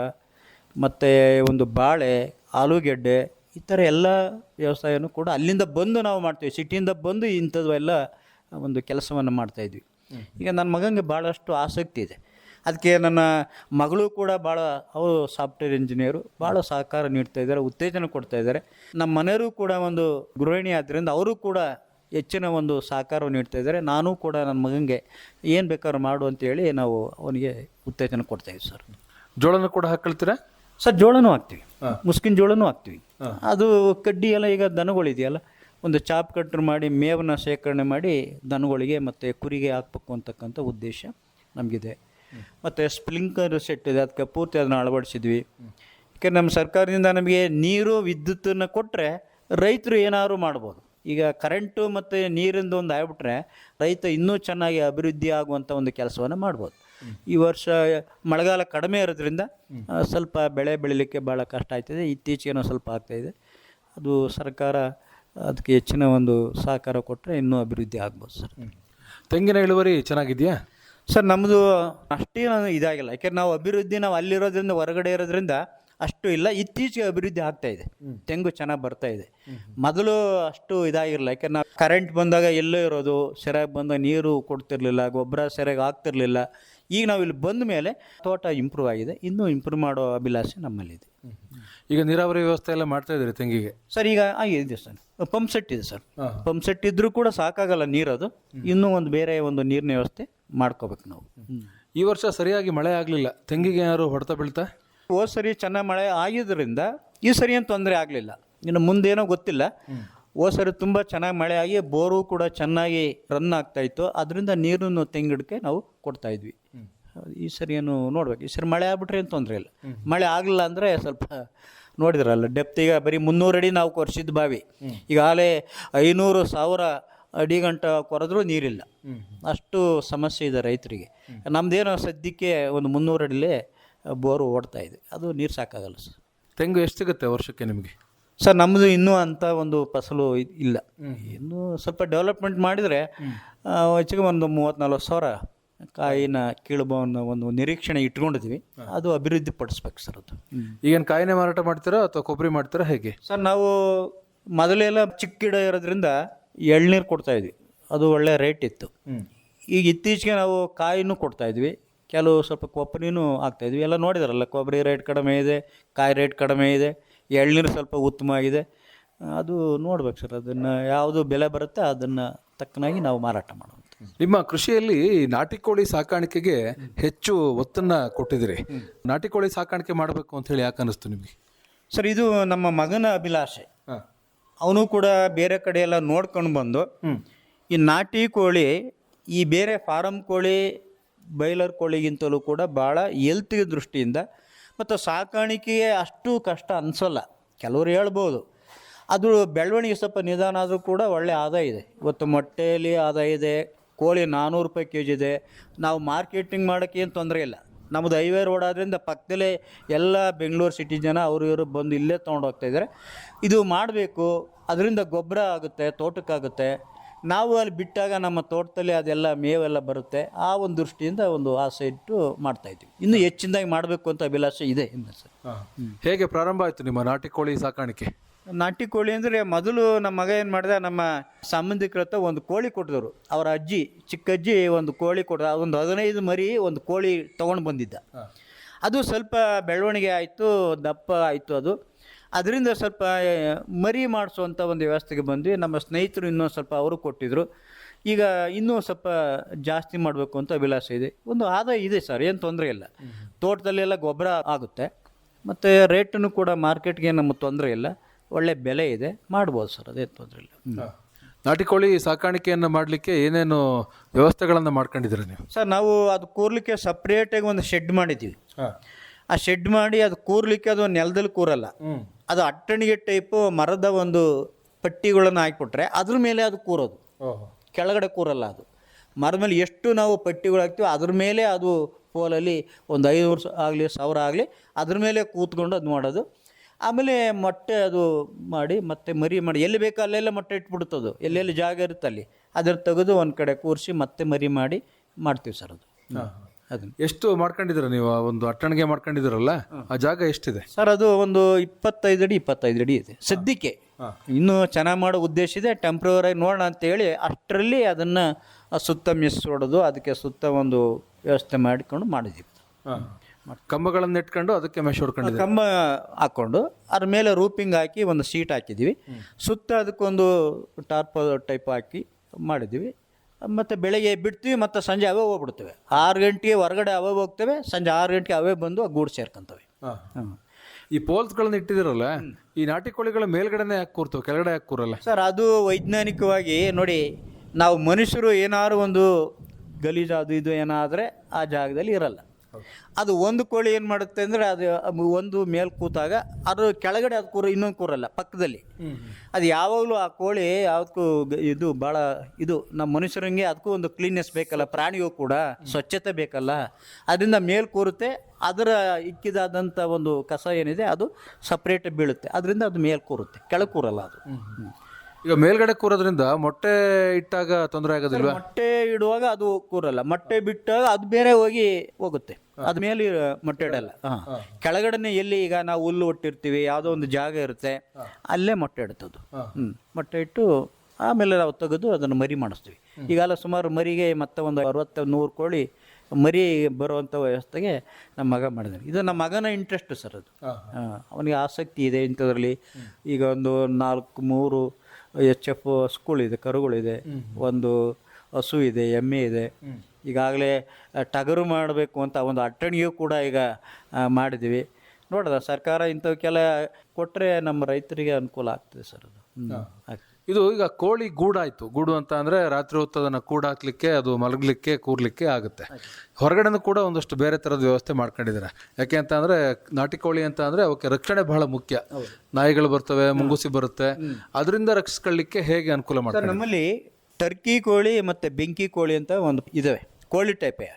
ಮತ್ತು ಒಂದು ಬಾಳೆ ಆಲೂಗೆಡ್ಡೆ ಈ ಥರ ಎಲ್ಲ ವ್ಯವಸಾಯನೂ ಕೂಡ ಅಲ್ಲಿಂದ ಬಂದು ನಾವು ಮಾಡ್ತೀವಿ. ಸಿಟಿಯಿಂದ ಬಂದು ಇಂಥದ್ದು ಎಲ್ಲ ಒಂದು ಕೆಲಸವನ್ನು ಮಾಡ್ತಾಯಿದ್ವಿ ಈಗ ನನ್ನ ಮಗನಿಗೆ ಭಾಳಷ್ಟು ಆಸಕ್ತಿ ಇದೆ. ಅದಕ್ಕೆ ನನ್ನ ಮಗಳು ಕೂಡ ಭಾಳ ಅವರು ಸಾಫ್ಟ್ವೇರ್ ಇಂಜಿನಿಯರು ಭಾಳ ಸಹಕಾರ ನೀಡ್ತಾ ಇದ್ದಾರೆ ಉತ್ತೇಜನ ಕೊಡ್ತಾ ಇದ್ದಾರೆ. ನಮ್ಮ ಮನೆಯವರು ಕೂಡ ಒಂದು ಗೃಹಿಣಿ ಆದ್ದರಿಂದ ಅವರು ಕೂಡ ಹೆಚ್ಚಿನ ಒಂದು ಸಹಕಾರವನ್ನು ನೀಡ್ತಾ ಇದ್ದಾರೆ. ನಾನು ಕೂಡ ನನ್ನ ಮಗನಿಗೆ ಏನು ಬೇಕಾದ್ರೂ ಮಾಡು ಅಂತೇಳಿ ನಾವು ಅವನಿಗೆ ಉತ್ತೇಜನ ಕೊಡ್ತಾ ಇದ್ದೀವಿ ಸರ್. ಜೋಳನ ಕೂಡ ಹಾಕೊಳ್ತೀರಾ? ಸರ್ ಜೋಳನೂ ಹಾಕ್ತೀವಿ. ಮುಸ್ಕಿನ ಜೋಳನೂ ಹಾಕ್ತೀವಿ. ಅದು ಕಡ್ಡಿ ಎಲ್ಲ ಈಗ ದನಗಳಿದೆಯಲ್ಲ ಒಂದು ಚಾಪ್ ಕಟ್ರ್ ಮಾಡಿ ಮೇವನ್ನ ಶೇಖರಣೆ ಮಾಡಿ ದನಗಳಿಗೆ ಮತ್ತು ಕುರಿಗೆ ಹಾಕ್ಬೇಕು ಅಂತಕ್ಕಂಥ ಉದ್ದೇಶ ನಮಗಿದೆ. ಮತ್ತು ಸ್ಪ್ಲಿಂಕರ್ ಸೆಟ್ ಇದೆ, ಅದಕ್ಕೆ ಪೂರ್ತಿ ಅದನ್ನು ಅಳವಡಿಸಿದ್ವಿ. ಯಾಕೆ ನಮ್ಮ ಸರ್ಕಾರದಿಂದ ನಮಗೆ ನೀರು, ವಿದ್ಯುತ್ತನ್ನು ಕೊಟ್ಟರೆ ರೈತರು ಏನಾದರೂ ಮಾಡ್ಬೋದು. ಈಗ ಕರೆಂಟು ಮತ್ತು ನೀರಿಂದ ಒಂದು ಆಗ್ಬಿಟ್ರೆ ರೈತ ಇನ್ನೂ ಚೆನ್ನಾಗಿ ಅಭಿವೃದ್ಧಿ ಆಗುವಂಥ ಒಂದು ಕೆಲಸವನ್ನು ಮಾಡ್ಬೋದು. ಈ ವರ್ಷ ಮಳೆಗಾಲ ಕಡಿಮೆ ಇರೋದ್ರಿಂದ ಸ್ವಲ್ಪ ಬೆಳೆ ಬೆಳಿಲಿಕ್ಕೆ ಭಾಳ ಕಷ್ಟ ಆಗ್ತಿದೆ. ಇತ್ತೀಚೆಗೆ ಸ್ವಲ್ಪ ಆಗ್ತಾಯಿದೆ ಅದು ಸರ್ಕಾರ ಅದಕ್ಕೆ ಹೆಚ್ಚಿನ ಒಂದು ಸಹಕಾರ ಕೊಟ್ಟರೆ ಇನ್ನೂ ಅಭಿವೃದ್ಧಿ ಆಗ್ಬೋದು ಸರ್. ತೆಂಗಿನ ಇಳುವರಿ ಚೆನ್ನಾಗಿದೆಯಾ? ಸರ್ ನಮ್ಮದು ಅಷ್ಟೇ ನಾನು ಇದಾಗಿಲ್ಲ. ಯಾಕೆಂದ್ರೆ ನಾವು ಅಭಿವೃದ್ಧಿ ನಾವು ಅಲ್ಲಿರೋದ್ರಿಂದ ಹೊರಗಡೆ ಇರೋದ್ರಿಂದ ಅಷ್ಟು ಇಲ್ಲ. ಇತ್ತೀಚೆಗೆ ಅಭಿವೃದ್ಧಿ ಆಗ್ತಾ ಇದೆ. ತೆಂಗು ಚೆನ್ನಾಗಿ ಬರ್ತಾ ಇದೆ. ಮೊದಲು ಅಷ್ಟು ಇದಾಗಿರಲಿಲ್ಲ. ಯಾಕೆಂದ್ರೆ ನಾವು ಕರೆಂಟ್ ಬಂದಾಗ ಎಲ್ಲೋ ಇರೋದು ಸೆರೆಗೆ ಬಂದಾಗ ನೀರು ಕೊಡ್ತಿರ್ಲಿಲ್ಲ ಗೊಬ್ಬರ ಸೆರೆಗೆ ಆಗ್ತಿರ್ಲಿಲ್ಲ ಈಗ ನಾವು ಇಲ್ಲಿ ಬಂದ ಮೇಲೆ ತೋಟ ಇಂಪ್ರೂವ್ ಆಗಿದೆ. ಇನ್ನೂ ಇಂಪ್ರೂವ್ ಮಾಡೋ ಅಭಿಲಾಷೆ ನಮ್ಮಲ್ಲಿದೆ. ಈಗ ನೀರಾವರಿ ವ್ಯವಸ್ಥೆ ಎಲ್ಲ ಮಾಡ್ತಾ ಇದ್ದೀರಿ ತೆಂಗಿಗೆ? ಸರ್ ಈಗ ಇದೆ ಸರ್. ಪಂಪ್ ಸೆಟ್ ಇದೆ ಸರ್. ಪಂಪ್ ಸೆಟ್ ಇದ್ರೂ ಕೂಡ ಸಾಕಾಗಲ್ಲ ನೀರದು ಇನ್ನೂ ಒಂದು ಬೇರೆ ಒಂದು ನೀರಿನ ವ್ಯವಸ್ಥೆ ಮಾಡ್ಕೋಬೇಕು ನಾವು. ಈ ವರ್ಷ ಸರಿಯಾಗಿ ಮಳೆ ಆಗಲಿಲ್ಲ. ತೆಂಗಿಗೆ ಏನಾದ್ರು ಹೊಡೆತ ಬೀಳ್ತಾ? ಓ ಸರಿ ಚೆನ್ನಾಗಿ ಮಳೆ ಆಗಿದ್ದರಿಂದ ಈ ಸರಿ ಏನು ತೊಂದರೆ ಆಗಲಿಲ್ಲ. ಇನ್ನು ಮುಂದೇನೋ ಗೊತ್ತಿಲ್ಲ. ಹೋದ ಸರಿ ತುಂಬ ಚೆನ್ನಾಗಿ ಮಳೆ ಆಗಿ ಬೋರು ಕೂಡ ಚೆನ್ನಾಗಿ ರನ್ ಆಗ್ತಾ ಇತ್ತು. ಅದರಿಂದ ನೀರನ್ನು ತೆಂಗಿಡಕ್ಕೆ ನಾವು ಕೊಡ್ತಾ ಇದ್ವಿ. ಈ ಸರಿ ಏನು ನೋಡ್ಬೇಕು. ಈ ಸರಿ ಮಳೆ ಆಗ್ಬಿಟ್ರೆ ಏನು ತೊಂದರೆ ಇಲ್ಲ. ಮಳೆ ಆಗಲಿಲ್ಲ ಅಂದರೆ ಸ್ವಲ್ಪ ನೋಡಿದ್ರಲ್ಲ ಡೆಪ್ತ್ ಈಗ ಬರೀ ಮುನ್ನೂರು ಅಡಿ ನಾವು ಕೊರೆಸಿದ ಬಾವಿ. ಈಗಾಗಲೇ ಐನೂರು ಸಾವಿರ ಅಡಿ ಗಂಟ ಕೊರೆದ್ರೂ ನೀರಿಲ್ಲ. ಅಷ್ಟು ಸಮಸ್ಯೆ ಇದೆ ರೈತರಿಗೆ. ನಮ್ಮದೇನೋ ಸದ್ಯಕ್ಕೆ ಒಂದು ಮುನ್ನೂರು ಅಡಿಲೇ ಬೋರು ಓಡ್ತಾ ಇದೆ. ಅದು ನೀರು ಸಾಕಾಗಲ್ಲ ಸರ್. ತೆಂಗು ಎಷ್ಟು ಸಿಗುತ್ತೆ ವರ್ಷಕ್ಕೆ ನಿಮಗೆ? ಸರ್ ನಮ್ಮದು ಇನ್ನೂ ಅಂಥ ಒಂದು ಫಸಲು ಇಲ್ಲ. ಇನ್ನೂ ಸ್ವಲ್ಪ ಡೆವಲಪ್ಮೆಂಟ್ ಮಾಡಿದರೆ ಹೆಚ್ಚಿಗೆ ಒಂದು ಮೂವತ್ತು ನಲ್ವತ್ತು ಸಾವಿರ ಕಾಯಿನ ಕೀಳುಬವನ್ನು ಒಂದು ನಿರೀಕ್ಷಣೆ ಇಟ್ಕೊಂಡಿದ್ವಿ. ಅದು ಅಭಿವೃದ್ಧಿ ಪಡಿಸ್ಬೇಕು ಸರ್ ಅದು. ಈಗೇನು ಕಾಯಿನೇ ಮಾರಾಟ ಮಾಡ್ತೀರಾ ಅಥವಾ ಕೊಬ್ಬರಿ ಮಾಡ್ತೀರಾ ಹೇಗೆ? ಸರ್ ನಾವು ಮೊದಲೆಲ್ಲ ಚಿಕ್ಕ ಗಿಡ ಇರೋದ್ರಿಂದ ಎಳ್ನೀರು ಕೊಡ್ತಾಯಿದ್ವಿ ಅದು ಒಳ್ಳೆ ರೇಟ್ ಇತ್ತು. ಈಗ ಇತ್ತೀಚೆಗೆ ನಾವು ಕಾಯಿನೂ ಕೊಡ್ತಾಯಿದ್ವಿ ಕೆಲವು ಸ್ವಲ್ಪ ಕೊಬ್ಬರಿನೂ ಆಗ್ತಾಯಿದ್ವಿ ಎಲ್ಲ ನೋಡಿದಾರಲ್ಲ ಕೊಬ್ಬರಿ ರೇಟ್ ಕಡಿಮೆ ಇದೆ ಕಾಯಿ ರೇಟ್ ಕಡಿಮೆ ಇದೆ. ಎಳ್ನೀರು ಸ್ವಲ್ಪ ಉತ್ತಮ ಆಗಿದೆ ಅದು ನೋಡ್ಬೇಕು ಸರ್ ಅದನ್ನು ಯಾವುದು ಬೆಲೆ ಬರುತ್ತೆ ಅದನ್ನು ತಕ್ಕನಾಗಿ ನಾವು ಮಾರಾಟ ಮಾಡೋದು ನಿಮ್ಮ ಕೃಷಿಯಲ್ಲಿ ನಾಟಿ ಕೋಳಿ ಸಾಕಾಣಿಕೆಗೆ ಹೆಚ್ಚು ಒತ್ತನ್ನ ಕೊಟ್ಟಿದ್ರಿ ನಾಟಿ ಕೋಳಿ ಸಾಕಾಣಿಕೆ ಮಾಡಬೇಕು ಅಂತ ಹೇಳಿ ಯಾಕೆ ಅನಿಸ್ತು ನಿಮಗೆ? ಸರ್ ಇದು ನಮ್ಮ ಮಗನ ಅಭಿಲಾಷೆ. ಅವನು ಕೂಡ ಬೇರೆ ಕಡೆ ಎಲ್ಲ ನೋಡ್ಕೊಂಡು ಬಂದು ಈ ನಾಟಿ ಕೋಳಿ ಈ ಬೇರೆ ಫಾರಂ ಕೋಳಿ ಬೈಲರ್ ಕೋಳಿಗಿಂತಲೂ ಕೂಡ ಭಾಳ ಹೆಲ್ತ್ ದೃಷ್ಟಿಯಿಂದ ಮತ್ತು ಸಾಕಾಣಿಕೆಗೆ ಅಷ್ಟು ಕಷ್ಟ ಅನಿಸೋಲ್ಲ. ಕೆಲವರು ಹೇಳ್ಬೋದು. ಅದು ಬೆಳವಣಿಗೆ ಸ್ವಲ್ಪ ನಿಧಾನ ಆದರೂ ಕೂಡ ಒಳ್ಳೆ ಆದಾಯ ಇದೆ. ಇವತ್ತು ಮೊಟ್ಟೆಯಲ್ಲಿ ಆದಾಯ ಇದೆ, ಕೋಳಿ ನಾನ್ನೂರು ರೂಪಾಯಿ ಕೆ ಜಿ ಇದೆ. ನಾವು ಮಾರ್ಕೆಟಿಂಗ್ ಮಾಡೋಕ್ಕೆ ಏನು ತೊಂದರೆ ಇಲ್ಲ. ನಮ್ಮದು ಹೈವೇ ರೋಡ್ ಆದ್ದರಿಂದ ಪಕ್ಕದಲ್ಲೇ ಎಲ್ಲ ಬೆಂಗಳೂರು ಸಿಟಿ ಜನ ಅವರು ಇವರು ಬಂದು ಇಲ್ಲೇ ತೊಗೊಂಡೋಗ್ತಾಯಿದ್ದಾರೆ ಇದು ಮಾಡಬೇಕು. ಅದರಿಂದ ಗೊಬ್ಬರ ಆಗುತ್ತೆ, ತೋಟಕ್ಕಾಗುತ್ತೆ. ನಾವು ಅಲ್ಲಿ ಬಿಟ್ಟಾಗ ನಮ್ಮ ತೋಟದಲ್ಲಿ ಅದೆಲ್ಲ ಮೇವೆಲ್ಲ ಬರುತ್ತೆ. ಆ ಒಂದು ದೃಷ್ಟಿಯಿಂದ ಒಂದು ಆಸೆ ಇಟ್ಟು ಮಾಡ್ತಾ ಇದ್ವಿ ಇನ್ನೂ ಹೆಚ್ಚಿನದಾಗಿ ಮಾಡಬೇಕು ಅಂತ ಅಭಿಲಾಷೆ ಇದೆ ಇನ್ನು ಸರ್. ಹೇಗೆ ಪ್ರಾರಂಭ ಆಯಿತು ನಿಮ್ಮ ನಾಟಿ ಕೋಳಿ ಸಾಕಾಣಿಕೆ? ನಾಟಿ ಕೋಳಿ ಅಂದರೆ ಮೊದಲು ನಮ್ಮ ಮಗ ಏನು ಮಾಡಿದೆ ನಮ್ಮ ಸಂಬಂಧಿಕರ ಹತ್ರ ಒಂದು ಕೋಳಿ ಕೊಟ್ಟಿದ್ರು ಅವರ ಅಜ್ಜಿ ಚಿಕ್ಕಜ್ಜಿ ಒಂದು ಕೋಳಿ ಕೊಟ್ಟರು ಒಂದು ಹದಿನೈದು ಮರಿ ಒಂದು ಕೋಳಿ ತೊಗೊಂಡು ಬಂದಿದ್ದ. ಅದು ಸ್ವಲ್ಪ ಬೆಳವಣಿಗೆ ಆಯಿತು ದಪ್ಪ ಆಯಿತು ಅದು. ಅದರಿಂದ ಸ್ವಲ್ಪ ಮರಿ ಮಾಡಿಸುವಂಥ ಒಂದು ವ್ಯವಸ್ಥೆಗೆ ಬಂದ್ವಿ. ನಮ್ಮ ಸ್ನೇಹಿತರು ಇನ್ನೂ ಸ್ವಲ್ಪ ಅವರು ಕೊಟ್ಟಿದ್ದರು ಈಗ ಇನ್ನೂ ಸ್ವಲ್ಪ ಜಾಸ್ತಿ ಮಾಡಬೇಕು ಅಂತ ಅಭಿಲಾಷೆ ಇದೆ. ಒಂದು ಆದಾಯ ಇದೆ ಸರ್ ಏನು ತೊಂದರೆ ಇಲ್ಲ. ತೋಟದಲ್ಲೆಲ್ಲ ಗೊಬ್ಬರ ಆಗುತ್ತೆ. ಮತ್ತು ರೇಟನ್ನು ಕೂಡ ಮಾರ್ಕೆಟ್ಗೆ ನಮ್ಮ ತೊಂದರೆ ಇಲ್ಲ. ಒಳ್ಳೆ ಬೆಲೆ ಇದೆ. ಮಾಡ್ಬೋದು ಸರ್ ಅದೇನು ತೊಂದರೆ ಇಲ್ಲ. ನಾಟಿ ಕೋಳಿ ಸಾಕಾಣಿಕೆಯನ್ನು ಮಾಡಲಿಕ್ಕೆ ಏನೇನು ವ್ಯವಸ್ಥೆಗಳನ್ನು ಮಾಡ್ಕೊಂಡಿದ್ದೀರ ನೀವು? ಸರ್ ನಾವು ಅದು ಕೂರ್ಲಿಕ್ಕೆ ಸಪ್ರೇಟಾಗಿ ಒಂದು ಶೆಡ್ ಮಾಡಿದ್ದೀವಿ. ಆ ಶೆಡ್ ಮಾಡಿ ಅದು ಕೂರ್ಲಿಕ್ಕೆ ಅದು ನೆಲದಲ್ಲಿ ಕೂರಲ್ಲ. ಅದು ಅಟ್ಟಣಿಗೆ ಟೈಪು ಮರದ ಒಂದು ಪಟ್ಟಿಗಳನ್ನು ಹಾಕಿಬಿಟ್ರೆ ಅದ್ರ ಮೇಲೆ ಅದು ಕೂರೋದು. ಕೆಳಗಡೆ ಕೂರಲ್ಲ ಅದು. ಮರದ ಮೇಲೆ ಎಷ್ಟು ನಾವು ಪಟ್ಟಿಗಳು ಹಾಕ್ತೀವಿ ಅದ್ರ ಮೇಲೆ ಅದು ಪೋಲಲ್ಲಿ ಒಂದು ಐದು ವರ್ಷ ಆಗಲಿ ಸಾವಿರ ಆಗಲಿ ಅದ್ರ ಮೇಲೆ ಕೂತ್ಕೊಂಡು ಅದು ಮಾಡೋದು. ಆಮೇಲೆ ಮೊಟ್ಟೆ ಅದು ಮಾಡಿ ಮತ್ತೆ ಮರಿ ಮಾಡಿ ಎಲ್ಲಿ ಬೇಕೋ ಅಲ್ಲೆಲ್ಲ ಮೊಟ್ಟೆ ಇಟ್ಬಿಡ್ತದು ಎಲ್ಲೆಲ್ಲಿ ಜಾಗ ಇರುತ್ತೆ ಅಲ್ಲಿ ಅದ್ರ ತೆಗೆದು ಒಂದು ಕಡೆ ಕೂರಿಸಿ ಮತ್ತೆ ಮರಿ ಮಾಡಿ ಮಾಡ್ತೀವಿ ಸರ್ ಅದು. ಅದನ್ನು. ಎಷ್ಟು ಮಾಡ್ಕೊಂಡಿದ್ದೀರ ನೀವು? ಆ ಒಂದು ಅಟ್ಟಣಿಗೆ ಮಾಡ್ಕೊಂಡಿದ್ದೀರಲ್ಲ ಆ ಜಾಗ ಎಷ್ಟಿದೆ? ಸರ್ ಅದು ಒಂದು ಇಪ್ಪತ್ತೈದು ಅಡಿ ಇಪ್ಪತ್ತೈದು ಅಡಿ ಇದೆ. ಸದ್ಯಕ್ಕೆ. ಇನ್ನೂ ಚೆನ್ನಾಗಿ ಮಾಡೋ ಉದ್ದೇಶ ಇದೆ. ಟೆಂಪ್ರವರಿ ನೋಡೋಣ ಅಂತೇಳಿ ಅಷ್ಟರಲ್ಲಿ ಅದನ್ನು ಸುತ್ತ ಮಿಸ್ ಹೊಡೆದು ಅದಕ್ಕೆ ಸುತ್ತ ಒಂದು ವ್ಯವಸ್ಥೆ ಮಾಡಿಕೊಂಡು ಮಾಡಿದ್ದೀವಿ. ಕಂಬಗಳನ್ನು ಇಟ್ಕೊಂಡು ಅದಕ್ಕೆ ಮೆಶ್ ಹೊಡ್ಕೊಂಡಿದ್ದೀರ? ಕಂಬ ಹಾಕ್ಕೊಂಡು ಅದ್ರ ಮೇಲೆ ರೂಪಿಂಗ್ ಹಾಕಿ ಒಂದು ಸೀಟ್ ಹಾಕಿದ್ದೀವಿ. ಸುತ್ತ ಅದಕ್ಕೊಂದು ಟಾರ್ಪ್ ಟೈಪ್ ಹಾಕಿ ಮಾಡಿದ್ದೀವಿ. ಮತ್ತು ಬೆಳಗ್ಗೆ ಬಿಡ್ತೀವಿ ಮತ್ತು ಸಂಜೆ ಅವೇ ಹೋಗ್ಬಿಡ್ತೇವೆ. ಆರು ಗಂಟೆಗೆ ಹೊರಗಡೆ ಅವೇ ಹೋಗ್ತೇವೆ ಸಂಜೆ ಆರು ಗಂಟೆಗೆ ಅವೇ ಬಂದು ಆ ಗೂಡು ಸೇರ್ಕೊಂತವೆ. ಹ್ಮ್. ಈ ಪೋಲ್ಸ್ಗಳನ್ನ ಇಟ್ಟಿದಿರಲ್ಲ ಈ ನಾಟಿ ಕೋಳಿಗಳ ಮೇಲ್ಗಡೆನೇ ಯಾಕೆ ಕೂರ್ತವೆ ಕೆಳಗಡೆ ಯಾಕೆ ಕೂರಲ್ಲ? ಸರ್ ಅದು ವೈಜ್ಞಾನಿಕವಾಗಿ ನೋಡಿ ನಾವು ಮನುಷ್ಯರು ಏನಾದ್ರು ಒಂದು ಗಲೀಜು ಅದು ಇದು ಏನಾದರೆ ಆ ಜಾಗದಲ್ಲಿ ಇರಲ್ಲ. ಅದು ಒಂದು ಕೋಳಿ ಏನು ಮಾಡುತ್ತೆ ಅಂದರೆ ಅದು ಒಂದು ಮೇಲೆ ಕೂತಾಗ ಅದು ಕೆಳಗಡೆ ಅದು ಕೂರ ಇನ್ನೊಂದು ಕೂರಲ್ಲ ಪಕ್ಕದಲ್ಲಿ. ಅದು ಯಾವಾಗಲೂ ಆ ಕೋಳಿ ಯಾವುದಕ್ಕೂ ಇದು ಭಾಳ ಇದು ನಮ್ಮ ಮನುಷ್ಯರಂಗೆ ಅದಕ್ಕೂ ಒಂದು ಕ್ಲೀನ್ನೆಸ್ ಬೇಕಲ್ಲ ಪ್ರಾಣಿಗೂ ಕೂಡ ಸ್ವಚ್ಛತೆ ಬೇಕಲ್ಲ. ಅದರಿಂದ ಮೇಲೆ ಕೂರುತ್ತೆ ಅದರ ಇಕ್ಕಿದಾದಂಥ ಒಂದು ಕಸ ಏನಿದೆ ಅದು ಸಪ್ರೇಟ್ ಬೀಳುತ್ತೆ. ಅದರಿಂದ ಅದು ಮೇಲೆ ಕೂರುತ್ತೆ ಕೆಳಗೆ ಕೂರಲ್ಲ ಅದು. ಈಗ ಮೇಲ್ಗಡೆ ಕೂರೋದ್ರಿಂದ ಮೊಟ್ಟೆ ಇಟ್ಟಾಗ ತೊಂದರೆ ಆಗೋದಿಲ್ಲ ಮೊಟ್ಟೆ ಇಡುವಾಗ ಅದು ಕೂರಲ್ಲ ಮೊಟ್ಟೆ ಬಿಟ್ಟಾಗ ಅದು ಬೇರೆ ಹೋಗಿ ಹೋಗುತ್ತೆ. ಅದ ಮೇಲೆ ಮೊಟ್ಟೆ ಇಡಲ್ಲ ಹಾಂ. ಕೆಳಗಡೆನೆ ಎಲ್ಲಿ ಈಗ ನಾವು ಹುಲ್ಲು ಒಟ್ಟಿರ್ತೀವಿ ಯಾವುದೋ ಒಂದು ಜಾಗ ಇರುತ್ತೆ ಅಲ್ಲೇ ಮೊಟ್ಟೆ ಇಡ್ತದ್ದು ಹ್ಞೂ ಮೊಟ್ಟೆ ಇಟ್ಟು ಆಮೇಲೆ ನಾವು ತೆಗೆದು ಅದನ್ನು ಮರಿ ಮಾಡಿಸ್ತೀವಿ. ಈಗೆಲ್ಲ ಸುಮಾರು ಮರಿಗೆ ಮತ್ತೆ ಒಂದು ಅರವತ್ತು ನೂರು ಕೋಳಿ ಮರಿ ಬರುವಂಥ ವ್ಯವಸ್ಥೆಗೆ ನಮ್ಮ ಮಗ ಮಾಡಿದ್ದಾನೆ ಇದು ನಮ್ಮ ಮಗನ ಇಂಟ್ರೆಸ್ಟ್ ಸರ್ ಅದು. ಅವನಿಗೆ ಆಸಕ್ತಿ ಇದೆ ಇಂಥದ್ರಲ್ಲಿ. ಈಗ ಒಂದು ನಾಲ್ಕು ಮೂರು ಎಚ್ ಎಫ್ ಹಸುಗಳಿದೆ ಕರುಗಳಿದೆ. ಒಂದು ಹಸು ಇದೆ ಎಮ್ಮೆ ಇದೆ. ಈಗಾಗಲೇ ಟಗರು ಮಾಡಬೇಕು ಅಂತ ಒಂದು ಅಟ್ಟಣಿಯೂ ಕೂಡ ಈಗ ಮಾಡಿದ್ದೀವಿ. ನೋಡದ ಸರ್ಕಾರ ಇಂಥವಕ್ಕೆಲ್ಲ ಕೊಟ್ಟರೆ ನಮ್ಮ ರೈತರಿಗೆ ಅನುಕೂಲ ಆಗ್ತದೆ ಸರ್ ಅದು. ಆಗ್ತದೆ. ಇದು ಈಗ ಕೋಳಿ ಗೂಡಾಯಿತು. ಗೂಡು ಅಂತ ಅಂದರೆ ರಾತ್ರಿ ಹೊತ್ತು ಅದನ್ನು ಕೂಡಾಕ್ಲಿಕ್ಕೆ ಅದು ಮಲಗಲಿಕ್ಕೆ ಕೂರ್ಲಿಕ್ಕೆ ಆಗುತ್ತೆ. ಹೊರಗಡೆನೂ ಕೂಡ ಒಂದಷ್ಟು ಬೇರೆ ಥರದ ವ್ಯವಸ್ಥೆ ಮಾಡ್ಕೊಂಡಿದ್ದಾರೆ? ಯಾಕೆ ಅಂತ ಅಂದರೆ ನಾಟಿ ಕೋಳಿ ಅಂತ ಅಂದರೆ ಅವಕ್ಕೆ ರಕ್ಷಣೆ ಬಹಳ ಮುಖ್ಯ. ನಾಯಿಗಳು ಬರ್ತವೆ ಮುಂಗುಸಿ ಬರುತ್ತೆ. ಅದರಿಂದ ರಕ್ಷಿಸ್ಕೊಳ್ಳಿಕ್ಕೆ ಹೇಗೆ ಅನುಕೂಲ ಮಾಡ್ತಾರೆ ನಮ್ಮಲ್ಲಿ ಟರ್ಕಿ ಕೋಳಿ ಮತ್ತು ಬೆಂಕಿ ಕೋಳಿ ಅಂತ ಒಂದು ಇದಾವೆ. ಕೋಳಿ ಟೈಪೇ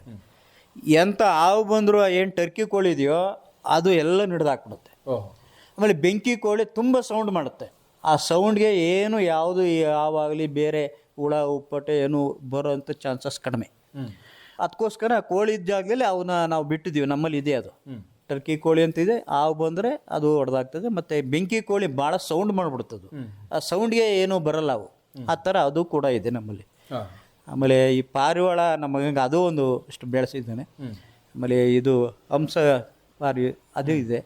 ಎಂಥ ಹಾವು ಬಂದರೂ ಏನು ಟರ್ಕಿ ಕೋಳಿ ಇದೆಯೋ ಅದು ಎಲ್ಲ ಹಿಡ್ದಾಕ್ಬಿಡುತ್ತೆ. ಆಮೇಲೆ ಬೆಂಕಿ ಕೋಳಿ ತುಂಬ ಸೌಂಡ್ ಮಾಡುತ್ತೆ. ಆ ಸೌಂಡ್ಗೆ ಏನು ಯಾವುದು ಯಾವಾಗಲಿ ಬೇರೆ ಹುಳ ಉಪ್ಪಟೆ ಏನು ಬರೋಂಥ ಚಾನ್ಸಸ್ ಕಡಿಮೆ. ಅದಕ್ಕೋಸ್ಕರ ಕೋಳಿ ಇದ್ದಾಗಲೇ ಅವನ್ನ ನಾವು ಬಿಟ್ಟಿದ್ದೀವಿ ನಮ್ಮಲ್ಲಿ ಇದೆ ಅದು. ಟರ್ಕಿ ಕೋಳಿ ಅಂತಿದೆ ಹಾವು ಬಂದರೆ ಅದು ಹೊಡೆದಾಗ್ತದೆ ಮತ್ತು ಬೆಂಕಿ ಕೋಳಿ ಭಾಳ ಸೌಂಡ್ ಮಾಡಿಬಿಡ್ತದು ಆ ಸೌಂಡ್ಗೆ ಏನೂ ಬರಲ್ಲ ಅವು. ಆ ಥರ ಅದು ಕೂಡ ಇದೆ ನಮ್ಮಲ್ಲಿ. ಆಮೇಲೆ ಈ ಪಾರಿವಾಳ ನಮ್ಮ ಮಗಂಗೆ ಅದು ಒಂದು ಇಷ್ಟು ಬೆಳೆಸಿದ್ದಾನೆ. ಆಮೇಲೆ ಇದು ಹಂಸ ಪಾರಿ ಅದು ಇದೆ.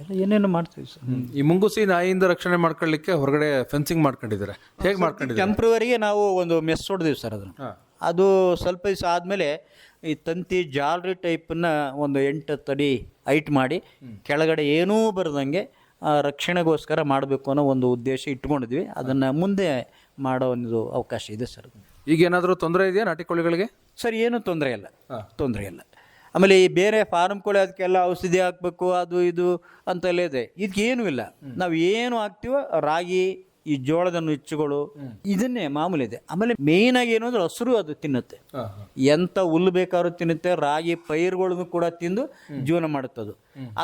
ಎಲ್ಲ ಏನೇನು ಮಾಡ್ತೀವಿ ಸರ್. ಈ ಮುಂಗುಸಿ ನಾಯಿಯಿಂದ ರಕ್ಷಣೆ ಮಾಡ್ಕೊಳ್ಳಿಕ್ಕೆ ಹೊರಗಡೆ ಫೆನ್ಸಿಂಗ್ ಮಾಡ್ಕೊಂಡಿದ್ದಾರೆ. ಹೇಗೆ ಮಾಡ್ಕೊಂಡಿದ್ದಾರೆ? ಟೆಂಪ್ರವರಿಗೆ ನಾವು ಒಂದು ಮೆಸ್ ಹೊಡೆದಿವಿ ಸರ್ ಅದನ್ನು. ಅದು ಸ್ವಲ್ಪ ದಿವಸ ಆದಮೇಲೆ ಈ ತಂತಿ ಜಾಲರಿ ಟೈಪನ್ನ ಒಂದು ಎಂಟು ತಡಿ ಹೈಟ್ ಮಾಡಿ ಕೆಳಗಡೆ ಏನೂ ಬರದಂಗೆ ರಕ್ಷಣೆಗೋಸ್ಕರ ಮಾಡಬೇಕು ಅನ್ನೋ ಒಂದು ಉದ್ದೇಶ ಇಟ್ಕೊಂಡಿದ್ವಿ. ಅದನ್ನು ಮುಂದೆ ಮಾಡೋ ಒಂದು ಅವಕಾಶ ಇದೆ ಸರ್. ಈಗ ಏನಾದರೂ ತೊಂದರೆ ಇದೆಯಾ ನಾಟಿ ಕೋಳಿಗಳಿಗೆ? ಸರ್ ಏನೂ ತೊಂದರೆ ಇಲ್ಲ. ತೊಂದರೆ ಇಲ್ಲ. ಆಮೇಲೆ ಈ ಬೇರೆ ಫಾರಮ್ ಕೋಳಿ ಅದಕ್ಕೆಲ್ಲ ಔಷಧಿ ಹಾಕಬೇಕು ಅದು ಇದು ಅಂತೆಲ್ಲ ಇದೆ. ಇದಕ್ಕೆ ಏನೂ ಇಲ್ಲ. ನಾವು ಏನು ಹಾಕ್ತೀವೋ ರಾಗಿ ಈ ಜೋಳದ ನುಚ್ಚುಗಳು ಇದನ್ನೇ ಮಾಮೂಲಿ ಇದೆ. ಆಮೇಲೆ ಮೇಯ್ನ್ ಆಗಿ ಏನು ಅಂದ್ರೆ ಹಸಿರು ಅದು ತಿನ್ನುತ್ತೆ. ಎಂಥ ಹುಲ್ಲು ಬೇಕಾದ್ರೂ ತಿನ್ನುತ್ತೆ ರಾಗಿ ಪೈರುಗಳನ್ನು ಕೂಡ ತಿಂದು ಜೀವನ ಮಾಡುತ್ತೆ ಅದು